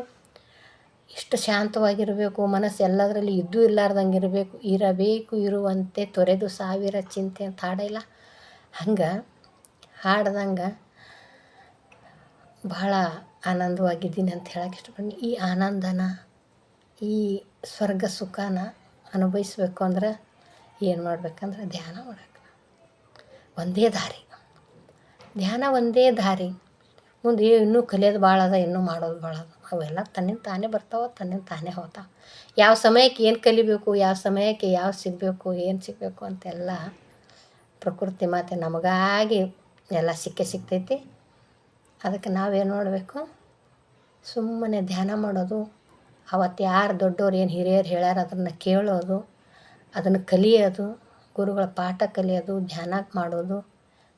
[SPEAKER 1] ಇಷ್ಟು ಶಾಂತವಾಗಿರಬೇಕು, ಮನಸ್ಸು ಎಲ್ಲದರಲ್ಲಿ ಇದ್ದೂ ಇರಲಾರ್ದಂಗೆ ಇರಬೇಕು ಇರಬೇಕು, ಇರುವಂತೆ ತೊರೆದು ಸಾವಿರ ಚಿಂತೆ ಅಂತ ಹಾಡಿಲ್ಲ ಹಂಗೆ ಹಾಡ್ದಂಗೆ ಭಾಳ ಆನಂದವಾಗಿದ್ದೀನಿ ಅಂತ ಹೇಳಕ್ಕೆ ಇಷ್ಟಪಡ್ತೀನಿ. ಈ ಆನಂದನ, ಈ ಸ್ವರ್ಗ ಸುಖನ ಅನುಭವಿಸ್ಬೇಕು ಅಂದ್ರೆ ಏನು ಮಾಡ್ಬೇಕಂದ್ರೆ ಧ್ಯಾನ ಮಾಡಕ್ಕೆ ಒಂದೇ ದಾರಿ. ಧ್ಯಾನ ಒಂದೇ ದಾರಿ. ಮುಂದೆ ಇನ್ನೂ ಕಲಿಯೋದು ಭಾಳ ಅದ, ಇನ್ನೂ ಮಾಡೋದು ಭಾಳ ಅದ. ಅವೆಲ್ಲ ತನ್ನಿಂದ ತಾನೇ ಬರ್ತಾವೆ, ತನ್ನಿಂದ ತಾನೇ ಹೋಗ್ತಾವೆ ಯಾವ ಸಮಯಕ್ಕೆ ಏನು ಕಲಿಬೇಕು, ಯಾವ ಸಮಯಕ್ಕೆ ಯಾವ ಸಿಗಬೇಕು, ಏನು ಸಿಗಬೇಕು ಅಂತೆಲ್ಲ ಪ್ರಕೃತಿ ಮಾತೆ ನಮಗಾಗಿ ಎಲ್ಲ ಸಿಕ್ಕೇ ಸಿಗ್ತೈತಿ. ಅದಕ್ಕೆ ನಾವೇನು ಮಾಡಬೇಕು? ಸುಮ್ಮನೆ ಧ್ಯಾನ ಮಾಡೋದು, ಅವತ್ತು ಯಾರು ದೊಡ್ಡವ್ರು ಏನು ಹಿರಿಯರು ಹೇಳ್ಯಾರ ಅದನ್ನು ಕೇಳೋದು ಅದನ್ನು ಕಲಿಯೋದು, ಗುರುಗಳ ಪಾಠ ಕಲಿಯೋದು, ಧ್ಯಾನ ಮಾಡೋದು,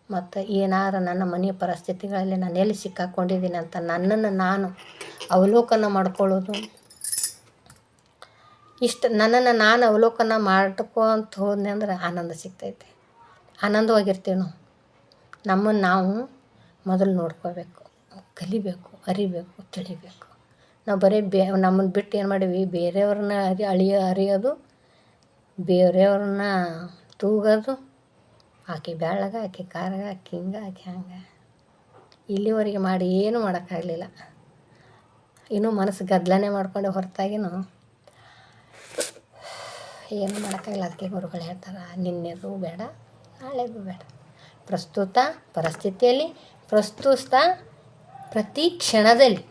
[SPEAKER 1] ಮತ್ತು ಏನಾರು ನನ್ನ ಮನೆಯ ಪರಿಸ್ಥಿತಿಗಳಲ್ಲಿ ನಾನು ಎಲ್ಲಿ ಸಿಕ್ಕಾಕೊಂಡಿದ್ದೀನಿ ಅಂತ ನನ್ನನ್ನು ನಾನು ಅವಲೋಕನ ಮಾಡ್ಕೊಳ್ಳೋದು. ಇಷ್ಟು ನನ್ನನ್ನು ನಾನು ಅವಲೋಕನ ಮಾಡ್ಕೊಂತ ಹೋದ್ನೆ ಅಂದ್ರೆ ಆನಂದ ಸಿಗ್ತೈತೆ. ಆನಂದವಾಗಿರ್ತೀವಿ ನಾವು. ನಮ್ಮನ್ನು ನಾವು ಮೊದಲು ನೋಡ್ಕೋಬೇಕು ಕಲಿಬೇಕು, ಅರಿಬೇಕು, ತಿಳಿಬೇಕು. ನಾವು ಬರೀ ಬೇ ನಮ್ಮನ್ನು ಬಿಟ್ಟು ಏನು ಮಾಡೀವಿ ಬೇರೆಯವ್ರನ್ನ ಅರಿ ಅಳಿಯೋ ಅರಿಯೋದು ಬೇರೆಯವ್ರನ್ನ ತೂಗೋದು, ಆಕೆ ಬ್ಯಾಳಗ, ಆಕೆ ಖಾರಗ ಆಕೆ ಹಿಂಗೆ, ಆಕೆ ಹಂಗೆ. ಇಲ್ಲಿವರೆಗೆ ಮಾಡಿ ಏನೂ ಮಾಡೋಕ್ಕಾಗಲಿಲ್ಲ. ಇನ್ನೂ ಮನಸ್ಸು ಗದ್ದಲನೆ ಮಾಡ್ಕೊಂಡೆ ಹೊರತಾಗಿನೂ ಏನು ಮಾಡೋಕ್ಕಾಗಲ್ಲ ಅದಕ್ಕೆ ಗುರುಗಳು ಹೇಳ್ತಾರೆ, ನಿನ್ನೆದು ಬೇಡ, ನಾಳೆದು ಬೇಡ. ಪ್ರಸ್ತುತ ಪರಿಸ್ಥಿತಿಯಲ್ಲಿ, ಪ್ರಸ್ತುತ ಪ್ರತಿ ಕ್ಷಣದಲ್ಲಿ.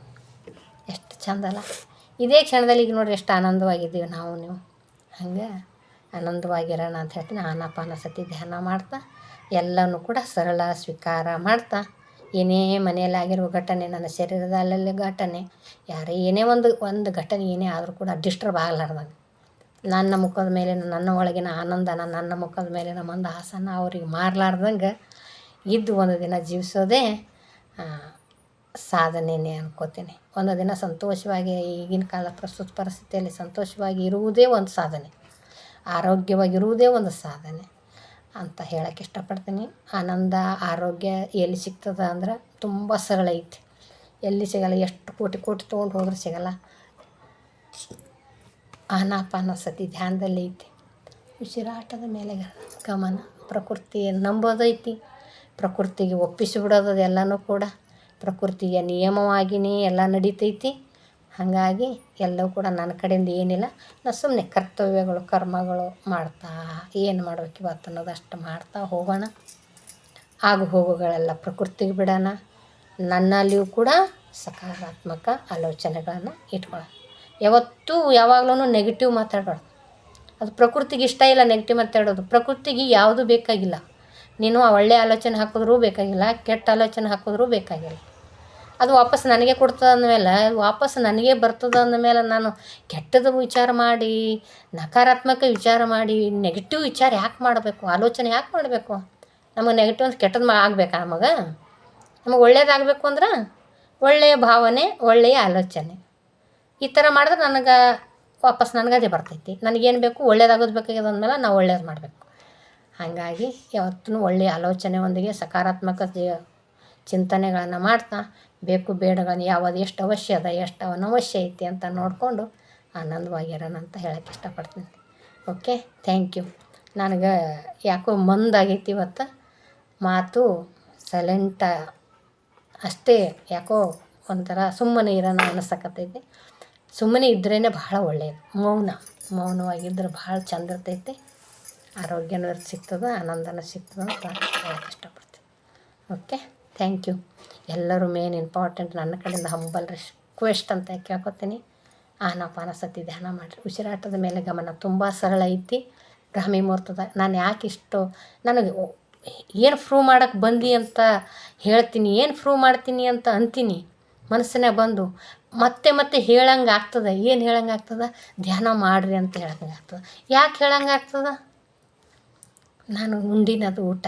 [SPEAKER 1] ಎಷ್ಟು ಚಂದಲ್ಲ ಇದೇ ಕ್ಷಣದಲ್ಲಿ ಈಗ ನೋಡಿರಿ, ಎಷ್ಟು ಆನಂದವಾಗಿದ್ದೀವಿ ನಾವು ನೀವು. ಹಂಗೆ? ಆನಂದವಾಗಿರೋಣ ಅಂತ ಹೇಳ್ತೀನಿ. ಆನಾಪಾನಸತಿ ಧ್ಯಾನ ಮಾಡ್ತಾ, ಎಲ್ಲನೂ ಕೂಡ ಸರಳ ಸ್ವೀಕಾರ ಮಾಡ್ತಾ. ಏನೇ ಮನೆಯಲ್ಲಿ ಆಗಿರುವ ಘಟನೆ, ನನ್ನ ಶರೀರದಲ್ಲಲ್ಲಿ ಘಟನೆ, ಯಾರೇ ಏನೇ ಒಂದು ಒಂದು ಘಟನೆ ಏನೇ ಆದರೂ ಕೂಡ ಡಿಸ್ಟರ್ಬ್ ಆಗಲಾರ್ದಂಗೆ. ನನ್ನ ಮುಖದ ಮೇಲಿನ, ನನ್ನ ಒಳಗಿನ ಆನಂದನ, ನನ್ನ ಮುಖದ ಮೇಲಿನ ಮಂದಹಾಸನ ಅವ್ರಿಗೆ ಮಾರಲಾರ್ದಂಗೆ ಇದ್ದು ಒಂದು ದಿನ ಜೀವಿಸೋದೇ ಸಾಧನೆಯೇ ಅನ್ಕೋತೀನಿ. ಒಂದು ದಿನ ಸಂತೋಷವಾಗಿ, ಈಗಿನ ಕಾಲ ಪ್ರಸ್ತುತ ಪರಿಸ್ಥಿತಿಯಲ್ಲಿ ಸಂತೋಷವಾಗಿ ಇರುವುದೇ ಒಂದು ಸಾಧನೆ. ಆರೋಗ್ಯವಾಗಿರುವುದೇ ಒಂದು ಸಾಧನೆ ಅಂತ ಹೇಳಕ್ಕೆ ಇಷ್ಟಪಡ್ತೀನಿ. ಆನಂದ, ಆರೋಗ್ಯ ಎಲ್ಲಿ ಸಿಗ್ತದೆ ಅಂದ್ರೆ ತುಂಬ ಸರಳ ಐತಿ. ಎಲ್ಲಿ ಸಿಗಲ್ಲ, ಎಷ್ಟು ಕೋಟಿ ಕೋಟಿ ತೊಗೊಂಡು ಹೋದ್ರೆ ಸಿಗಲ್ಲ. ಆನಾಪಾನಸತಿ ಧ್ಯಾನದಲ್ಲಿ ಐತಿ. ಉಸಿರಾಟದ ಮೇಲೆ ಗಮನ ಪ್ರಕೃತಿ ನಂಬೋದೈತಿ ಪ್ರಕೃತಿಗೆ ಒಪ್ಪಿಸಿ ಬಿಡೋದು ಎಲ್ಲನೂ ಕೂಡ. ಪ್ರಕೃತಿಯ ನಿಯಮವಾಗಿಯೇ ಎಲ್ಲ ನಡೀತೈತಿ. ಹಾಗಾಗಿ ಎಲ್ಲವೂ ಕೂಡ ನನ್ನ ಕಡೆಯಿಂದ ಏನಿಲ್ಲ. ನಾನು ಸುಮ್ಮನೆ ಕರ್ತವ್ಯಗಳು, ಕರ್ಮಗಳು ಮಾಡ್ತಾ ಏನು ಮಾಡ್ಬೇಕು ಇವತ್ತು ಅನ್ನೋದು ಅಷ್ಟು ಮಾಡ್ತಾ ಹೋಗೋಣ. ಆಗು ಹೋಗುಗಳೆಲ್ಲ ಪ್ರಕೃತಿಗೆ ಬಿಡೋಣ. ನನ್ನಲ್ಲಿಯೂ ಕೂಡ ಸಕಾರಾತ್ಮಕ ಆಲೋಚನೆಗಳನ್ನು ಇಟ್ಕೊಳ್ಳೋಣ. ಯಾವತ್ತೂ ಯಾವಾಗಲೂ ನೆಗೆಟಿವ್ ಮಾತಾಡಬಾರ್ದು. ಅದು ಪ್ರಕೃತಿಗೆ ಇಷ್ಟ ಇಲ್ಲ ನೆಗೆಟಿವ್ ಮಾತಾಡೋದು. ಪ್ರಕೃತಿಗೆ ಯಾವುದು ಬೇಕಾಗಿಲ್ಲ. ನೀನು ಒಳ್ಳೆಯ ಆಲೋಚನೆ ಹಾಕಿದ್ರೂ ಬೇಕಾಗಿಲ್ಲ, ಕೆಟ್ಟ ಆಲೋಚನೆ ಹಾಕಿದ್ರೂ ಬೇಕಾಗಿಲ್ಲ. ಅದು ವಾಪಸ್ ನನಗೆ ಕೊಡ್ತದೆ ಅಂದಮೇಲೆ, ವಾಪಸ್ ನನಗೆ ಬರ್ತದೆ ಅಂದಮೇಲೆ ನಾನು ಕೆಟ್ಟದ್ದು ವಿಚಾರ ಮಾಡಿ, ನಕಾರಾತ್ಮಕ ವಿಚಾರ ಮಾಡಿ ನೆಗೆಟಿವ್ ವಿಚಾರ ಯಾಕೆ ಮಾಡಬೇಕು? ಆಲೋಚನೆ ಯಾಕೆ ಮಾಡಬೇಕು? ನಮಗೆ ನೆಗೆಟಿವ್ ಅಂತ ಕೆಟ್ಟದ್ದು ಮಾ ಆಗಬೇಕಾ ನಮಗೆ? ನಮಗೆ ಒಳ್ಳೇದಾಗಬೇಕು ಅಂದ್ರೆ ಒಳ್ಳೆಯ ಭಾವನೆ, ಒಳ್ಳೆಯ ಆಲೋಚನೆ. ಈ ಥರ ಮಾಡಿದ್ರೆ ನನಗೆ ವಾಪಸ್ ನನಗೆ ಅದೇ ಬರ್ತೈತಿ. ನನಗೇನು ಬೇಕು ಒಳ್ಳೇದಾಗೋದು ಬೇಕಾಗ್ಯದ ಅಂದಮೇಲೆ ನಾವು ಒಳ್ಳೇದು ಮಾಡಬೇಕು. ಹಾಗಾಗಿ ಯಾವತ್ತೂ ಒಳ್ಳೆಯ ಆಲೋಚನೆ ಒಂದಿಗೆ ಸಕಾರಾತ್ಮಕ ಚಿಂತನೆಗಳನ್ನು ಮಾಡ್ತಾ, ಬೇಕು ಬೇಡಗಳನ್ನು ಯಾವುದು ಎಷ್ಟು ಅವಶ್ಯ ಅದ, ಎಷ್ಟು ಅನವಶ್ಯ ಐತಿ ಅಂತ ನೋಡಿಕೊಂಡು ಆನಂದವಾಗಿರೋಣ ಅಂತ ಹೇಳಕ್ಕೆ ಇಷ್ಟಪಡ್ತೀನಿ. Okay, thank you. ನನಗೆ ಯಾಕೋ ಮಂದಾಗೈತಿ ಇವತ್ತು. ಮಾತು ಸೈಲೆಂಟ ಅಷ್ಟೇ, ಯಾಕೋ ಒಂಥರ ಸುಮ್ಮನೆ ಇರೋಣ ಅನಿಸಕತ್ತೈತಿ ಸುಮ್ಮನೆ ಇದ್ರೇ ಭಾಳ ಒಳ್ಳೆಯದು ಮೌನ ಮೌನವಾಗಿದ್ದರೆ ಭಾಳ ಚಂದ ಇರ್ತೈತಿ. ಆರೋಗ್ಯನೂ ಸಿಗ್ತದೆ, ಆನಂದನೂ ಸಿಗ್ತದೆ ಅಂತ ಹೇಳಕ್ಕೆ ಇಷ್ಟಪಡ್ತೀನಿ. ಓಕೆ? ಥ್ಯಾಂಕ್ ಯು ಎಲ್ಲರೂ ಮೇನ್ ಇಂಪಾರ್ಟೆಂಟ್ ನನ್ನ ಕಡೆಯಿಂದ ಹಂಬಲ್ ರಿಕ್ವೆಸ್ಟ್ ಅಂತ ಕೇಳ್ಕೊತೀನಿ. ಆನಾಪಾನ ಸತಿ ಧ್ಯಾನ ಮಾಡಿರಿ. ಉಸಿರಾಟದ ಮೇಲೆ ಗಮನ ತುಂಬ ಸರಳ ಐತಿ. ಬ್ರಾಹ್ಮಿ ಮುಹೂರ್ತದ, ನಾನು ಯಾಕೆ ಇಷ್ಟು ನನಗೆ ಏನು ಪ್ರೂವ್ ಮಾಡೋಕ್ಕೆ ಬಂದು ಅಂತ ಹೇಳ್ತೀನಿ, ಏನು ಪ್ರೂವ್ ಮಾಡ್ತೀನಿ ಅಂತ ಅಂತೀನಿ. ಮನಸ್ಸಿನಾಗ ಬಂದು ಮತ್ತೆ ಮತ್ತೆ ಹೇಳಂಗೆ ಆಗ್ತದೆ, ಏನು ಹೇಳಂಗೆ ಆಗ್ತದೆ? ಧ್ಯಾನ ಮಾಡಿರಿ ಅಂತ ಹೇಳಂಗೆ ಆಗ್ತದೆ. ಯಾಕೆ ಹೇಳಂಗೆ ಆಗ್ತದೆ? ನಾನು ಉಂಡಿನದು ಊಟ.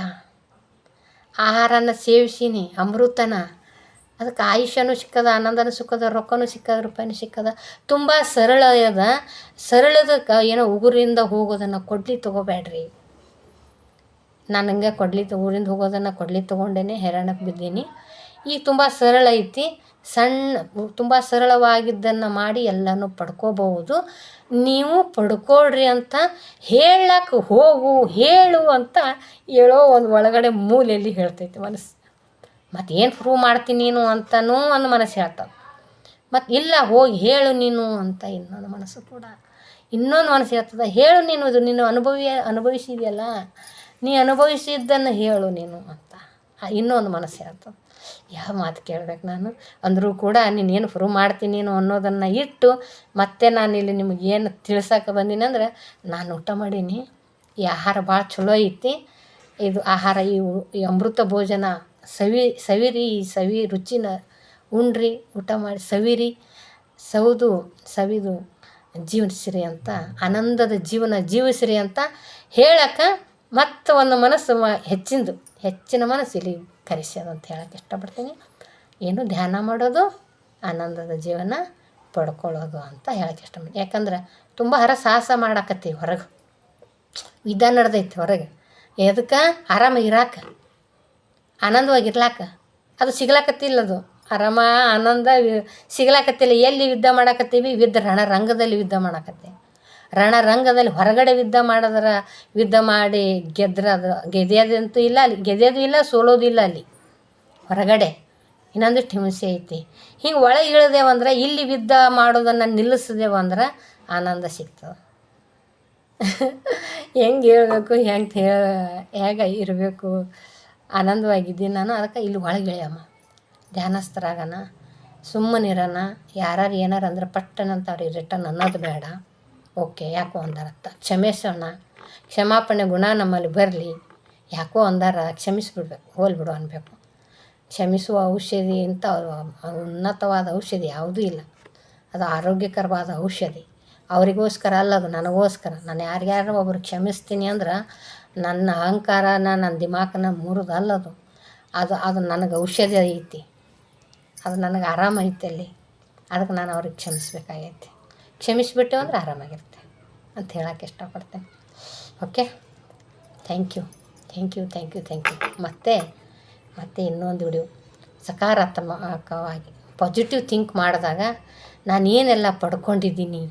[SPEAKER 1] ಆಹಾರನ ಸೇವಿಸೀನಿ, ಅಮೃತನ. ಅದಕ್ಕೆ ಆಯುಷ್ಯನೂ ಸಿಕ್ಕದ, ಆನಂದನೂ ಸಿಕ್ಕದ, ರೊಕ್ಕನೂ ಸಿಕ್ಕದ, ರೂಪಾಯಿನೂ ಸಿಕ್ಕದ. ತುಂಬ ಸರಳ ಅದ. ಸರಳದ ಏನೋ ಉಗುರಿಂದ ಹೋಗೋದನ್ನು ಕೊಡ್ಲಿ ತೊಗೋಬೇಡ್ರಿ. ನಾನು ಹಂಗೆ ಕೊಡ್ಲಿ ಊರಿಂದ ಹೋಗೋದನ್ನು ಕೊಡ್ಲಿ ತೊಗೊಂಡೇನೆ ಹೈರಾಣಕ್ಕೆ ಬಿದ್ದೀನಿ. ಈಗ ತುಂಬ ಸರಳ ಐತಿ. ಸಣ್ಣ ತುಂಬ ಸರಳವಾಗಿದ್ದನ್ನು ಮಾಡಿ ಎಲ್ಲನೂ ಪಡ್ಕೋಬಹುದು. ನೀವು ಪಡ್ಕೊಳ್ರಿ ಅಂತ ಹೇಳಕ್ಕೆ ಹೋಗು, ಹೇಳು ಅಂತ ಹೇಳೋ ಒಂದು ಒಳಗಡೆ ಮೂಲೆಯಲ್ಲಿ ಹೇಳ್ತೈತಿ ಮನಸ್ಸು. ಮತ್ತು ಏನು ಪ್ರೂವ್ ಮಾಡ್ತೀನಿ ನೀನು ಅಂತನೂ ಒಂದು ಮನಸ್ಸು ಹೇಳ್ತದೆ ಮತ್ತು ಇಲ್ಲ ಹೋಗಿ ಹೇಳು ನೀನು ಅಂತ ಇನ್ನೊಂದು ಮನಸ್ಸು ಕೂಡ. ಇನ್ನೊಂದು ಮನಸ್ಸು ಹೇಳ್ತದೆ, ಹೇಳು ನೀನು ಇದು ನೀನು ಅನುಭವಿ, ಅನುಭವಿಸಿದೆಯಲ್ಲ, ನೀ ಅನುಭವಿಸಿದ್ದನ್ನು ಹೇಳು ನೀನು ಅಂತ. ಇನ್ನೊಂದು ಮನಸ್ಸು ಹೇಳ್ತದೆ. ಯಾವ ಮಾತು ಕೇಳ್ಬೇಕು ನಾನು? ಅಂದರೂ ಕೂಡ ನೀನೇನು ಪ್ರೂವ್ ಮಾಡ್ತೀನಿ ನೀನು ಅನ್ನೋದನ್ನು ಇಟ್ಟು ಮತ್ತೆ ನಾನು ಇಲ್ಲಿ ನಿಮಗೆ ಏನು ತಿಳ್ಸಕ್ಕೆ ಬಂದೀನಿ ಅಂದ್ರೆ ನಾನು ಊಟ ಮಾಡೀನಿ. ಈ ಆಹಾರ ಭಾಳ ಚಲೋ ಐತಿ. ಇದು ಆಹಾರ ಈ ಈ ಅಮೃತ ಭೋಜನ ಸವಿ, ಸವಿರಿ, ಈ ಸವಿ ರುಚಿನ ಉಣ್ರಿ, ಊಟ ಮಾಡಿ ಸವಿರಿ ಸವಿದು ಸವಿದು ಜೀವನಿಸಿರಿ ಅಂತ, ಆನಂದದ ಜೀವನ ಜೀವಿಸಿರಿ ಅಂತ ಹೇಳಕ್ಕೆ ಮತ್ತು ಒಂದು ಮನಸ್ಸು ಮ, ಹೆಚ್ಚಿಂದು, ಹೆಚ್ಚಿನ ಮನಸ್ಸು ಇಲ್ಲಿ ಕರೆಸ್ಯದ ಅಂತ ಹೇಳಕ್ಕೆ ಇಷ್ಟಪಡ್ತೀನಿ. ಏನು ಧ್ಯಾನ ಮಾಡೋದು, ಆನಂದದ ಜೀವನ ಪಡ್ಕೊಳ್ಳೋದು ಅಂತ ಹೇಳಕ್ಕೆ ಇಷ್ಟಪಡ್ತೀನಿ. ಯಾಕಂದ್ರೆ ತುಂಬ ಹರ ಸಾಹಸ ಮಾಡಾಕತ್ತೀವಿ ಹೊರಗೆ. ವಿಧ ನಡೆದೈತಿ ಹೊರಗೆ. ಎದಕ್ಕೆ? ಆರಾಮಾಗಿ ಇರಾಕ. ಆನಂದವಾಗಿರ್ಲಾಕ. ಅದು ಸಿಗ್ಲಾಕತ್ತಿಲ್ಲ ಅದು. ಆರಾಮ, ಆನಂದ ಸಿಗ್ಲಾಕತ್ತಿಲ್ಲ. ಎಲ್ಲಿ ಯುದ್ಧ ಮಾಡಾಕತ್ತೀವಿ? ಯುದ್ಧ ರಣರಂಗದಲ್ಲಿ ಯುದ್ಧ ಮಾಡಾಕತ್ತೀವಿ ರಣರಂಗದಲ್ಲಿ ಹೊರಗಡೆ ಯುದ್ಧ ಮಾಡಿದ್ರ, ಯುದ್ಧ ಮಾಡಿ ಗೆದ್ರ ಗೆದ್ಯೋದಂತೂ ಇಲ್ಲ ಅಲ್ಲಿ, ಗೆದ್ಯೋದು ಇಲ್ಲ, ಸೋಲೋದು ಇಲ್ಲ ಅಲ್ಲಿ. ಹೊರಗಡೆ. ಇನ್ನೊಂದು ಹಿಂಸೆ ಐತಿ. ಹಿಂಗೆ ಒಳಗೆ ಇಳಿದೇವಂದ್ರೆ ಇಲ್ಲಿ ಯುದ್ಧ ಮಾಡೋದನ್ನು ನಿಲ್ಲಿಸಿದೆವಂದ್ರೆ ಆನಂದ ಸಿಗ್ತದೆ. ಹೆಂಗೆ ಹೇಳಬೇಕು, ಹೆಂಗೆ ಹೇಳ, ಹೇಗೆ ಇರಬೇಕು ಆನಂದವಾಗಿದ್ದೀನಿ ನಾನು, ಅದಕ್ಕೆ ಇಲ್ಲಿ ಒಳಗೆ ಇಳಿಯಮ್ಮ. ಧ್ಯಾನಸ್ಥರಾಗಣ ಸುಮ್ಮನಿರೋಣ ಯಾರು ಏನಾರು ಅಂದ್ರೆ ಪಟ್ಟನಂತ ಅವ್ರಿಗೆ ರಿಟರ್ನ್ ಅನ್ನೋದು ಬೇಡ. ಓಕೆ, ಯಾಕೋ ಅಂದಾರತ್ತ ಕ್ಷಮಿಸೋಣ. ಕ್ಷಮಾಪಣೆ ಗುಣ ನಮ್ಮಲ್ಲಿ ಬರಲಿ. ಯಾಕೋ ಅಂದಾರ ಕ್ಷಮಿಸ್ಬಿಡ್ಬೇಕು, ಹೋಲ್ಬಿಡು ಅನ್ಬೇಕು. ಕ್ಷಮಿಸುವ ಔಷಧಿ ಅಂತ ಉನ್ನತವಾದ ಔಷಧಿ ಯಾವುದೂ ಇಲ್ಲ. ಅದು ಆರೋಗ್ಯಕರವಾದ ಔಷಧಿ. ಅವರಿಗೋಸ್ಕರ ಅಲ್ಲ ಅದು, ನನಗೋಸ್ಕರ. ನಾನು ಯಾರ್ಯಾರು ಒಬ್ರು ಕ್ಷಮಿಸ್ತೀನಿ ಅಂದ್ರೆ ನನ್ನ ಅಹಂಕಾರನ, ನನ್ನ ದಿಮಾಕನ ಮುರಿದು ಅದು ಅದು ನನಗೆ ಔಷಧಿ ಐತಿ. ಅದು ನನಗೆ ಆರಾಮ ಐತಿ ಅಲ್ಲಿ. ಅದಕ್ಕೆ ನಾನು ಅವ್ರಿಗೆ ಕ್ಷಮಿಸ್ಬೇಕಾಗೈತಿ. ಕ್ಷಮಿಸಿಬಿಟ್ಟು ಅಂದ್ರೆ ಆರಾಮಾಗಿರುತ್ತೆ ಅಂತ ಹೇಳಕ್ಕೆ ಇಷ್ಟಪಡ್ತೇನೆ. Okay thank you thank you thank you thank you ಮತ್ತೆ ಮತ್ತೆ ಇನ್ನೊಂದು ವಿಡಿಯೋ ಸಕಾರಾತ್ಮಕವಾಗಿ ಪಾಸಿಟಿವ್ ಥಿಂಕ್ ಮಾಡಿದಾಗ ನಾನು ಏನೆಲ್ಲ ಪಡ್ಕೊಂಡಿದ್ದೀನಿ?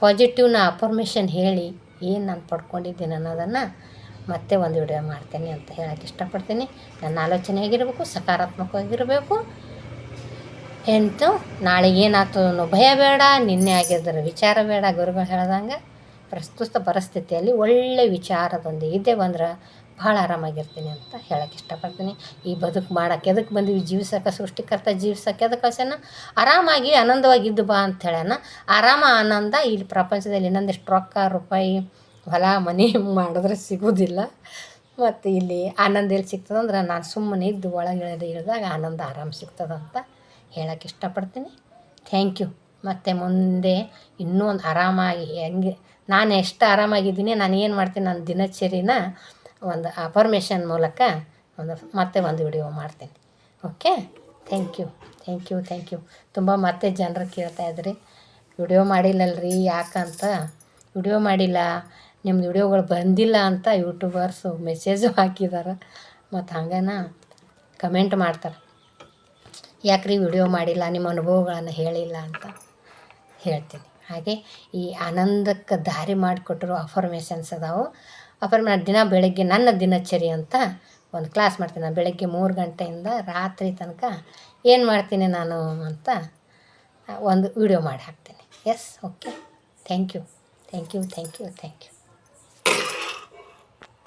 [SPEAKER 1] ಪಾಸಿಟಿವ್ನ ಅಫರ್ಮೇಷನ್ ಹೇಳಿ ಏನು ನಾನು ಪಡ್ಕೊಂಡಿದ್ದೀನಿ ಅನ್ನೋದನ್ನು ಮತ್ತೆ ಒಂದು ವಿಡಿಯೋ ಮಾಡ್ತೇನೆ ಅಂತ ಹೇಳಕ್ಕೆ ಇಷ್ಟಪಡ್ತೀನಿ. ನನ್ನ ಆಲೋಚನೆ ಆಗಿರಬೇಕು ಸಕಾರಾತ್ಮಕವಾಗಿರಬೇಕು. ಎಂತು ನಾಳೆ ಏನಾಗ್ತದೋ ಅನ್ನೋ ಭಯ ಬೇಡ, ನಿನ್ನೆ ಆಗಿದ್ದರ ವಿಚಾರ ಬೇಡ, ಗುರುಗಳು ಹೇಳ್ದಂಗೆ. ಪ್ರಸ್ತುತ ಪರಿಸ್ಥಿತಿಯಲ್ಲಿ ಒಳ್ಳೆ ವಿಚಾರದೊಂದಿಗೆ ಇದ್ದೇ ಬಂದ್ರೆ ಭಾಳ ಆರಾಮಾಗಿರ್ತೀನಿ ಅಂತ ಹೇಳಕ್ಕೆ ಇಷ್ಟಪಡ್ತೀನಿ. ಈ ಬದುಕು ಮಾಡಕ್ಕೆ ಎದಕ್ಕೆ ಬಂದಿವಿ? ಜೀವಿಸೋಕೆ ಸೃಷ್ಟಿಕರ್ತ ಜೀವ್ಸಕ್ಕೆ ಎದಕ್ಕೆ ಆರಾಮಾಗಿ ಆನಂದವಾಗಿದ್ದು ಬಾ ಅಂತ ಹೇಳ್ಯಾನ ಆರಾಮ, ಆನಂದ, ಇಲ್ಲಿ ಪ್ರಪಂಚದಲ್ಲಿ ಇನ್ನೊಂದಿಷ್ಟು ರೊಕ್ಕ, ರೂಪಾಯಿ, ಹೊಲ, ಮನೆ ಮಾಡಿದ್ರೆ ಸಿಗೋದಿಲ್ಲ. ಮತ್ತು ಇಲ್ಲಿ ಆನಂದ ಎಲ್ಲಿ ಸಿಗ್ತದಂದ್ರೆ ನಾನು ಸುಮ್ಮನೆ ಇದ್ದು ಒಳಗೆ ಇಳಿದು ಇಳಿದಾಗ ಆನಂದ ಆರಾಮ ಸಿಗ್ತದಂತ ಹೇಳಕ್ಕೆ ಇಷ್ಟಪಡ್ತೀನಿ. ಥ್ಯಾಂಕ್ ಯು ಮತ್ತು ಮುಂದೆ ಇನ್ನೂ ಒಂದು ಆರಾಮಾಗಿ ಹೆಂಗೆ, ನಾನು ಎಷ್ಟು ಆರಾಮಾಗಿದ್ದೀನಿ, ನಾನು ಏನು ಮಾಡ್ತೀನಿ ನನ್ನ ದಿನಚರಿನ ಒಂದು ಅಫರ್ಮೇಷನ್ ಮೂಲಕ ಒಂದು ಮತ್ತೆ ಒಂದು ವಿಡಿಯೋ ಮಾಡ್ತೀನಿ. Okay thank you thank you thank you ತುಂಬ ಮತ್ತೆ ಜನರು ಕೇಳ್ತಾ ಇದ್ರಿ. ವಿಡಿಯೋ ಮಾಡಿಲ್ಲಲ್ರಿ, ಯಾಕಂತ? ವಿಡಿಯೋ ಮಾಡಿಲ್ಲ. ನಿಮ್ದು ವಿಡಿಯೋಗಳು ಬಂದಿಲ್ಲ ಅಂತ ಯೂಟ್ಯೂಬರ್ಸು ಮೆಸೇಜು ಹಾಕಿದ್ದಾರೆ ಮತ್ತು ಹಂಗನ ಕಮೆಂಟ್ ಮಾಡ್ತಾರೆ. ಯಾಕ್ರಿ ವಿಡಿಯೋ ಮಾಡಿಲ್ಲ, ನಿಮ್ಮ ಅನುಭವಗಳನ್ನು ಹೇಳಿಲ್ಲ ಅಂತ ಹೇಳ್ತೀನಿ. ಹಾಗೆ ಈ ಆನಂದಕ್ಕೆ ದಾರಿ ಮಾಡಿಕೊಟ್ಟಿರೋ ಅಫರ್ಮೇಷನ್ಸ್ ಅದಾವೆ. ಅಫರ್ಮೇ ದಿನ ಬೆಳಗ್ಗೆ ನನ್ನ ದಿನಚರಿ ಅಂತ ಒಂದು ಕ್ಲಾಸ್ ಮಾಡ್ತೀನಿ. ನಾನು ಬೆಳಗ್ಗೆ ಮೂರು ಗಂಟೆಯಿಂದ ರಾತ್ರಿ ತನಕ ಏನು ಮಾಡ್ತೀನಿ ನಾನು ಅಂತ ಒಂದು ವಿಡಿಯೋ ಮಾಡಿ ಹಾಕ್ತೀನಿ. Yes okay thank you thank you thank you thank you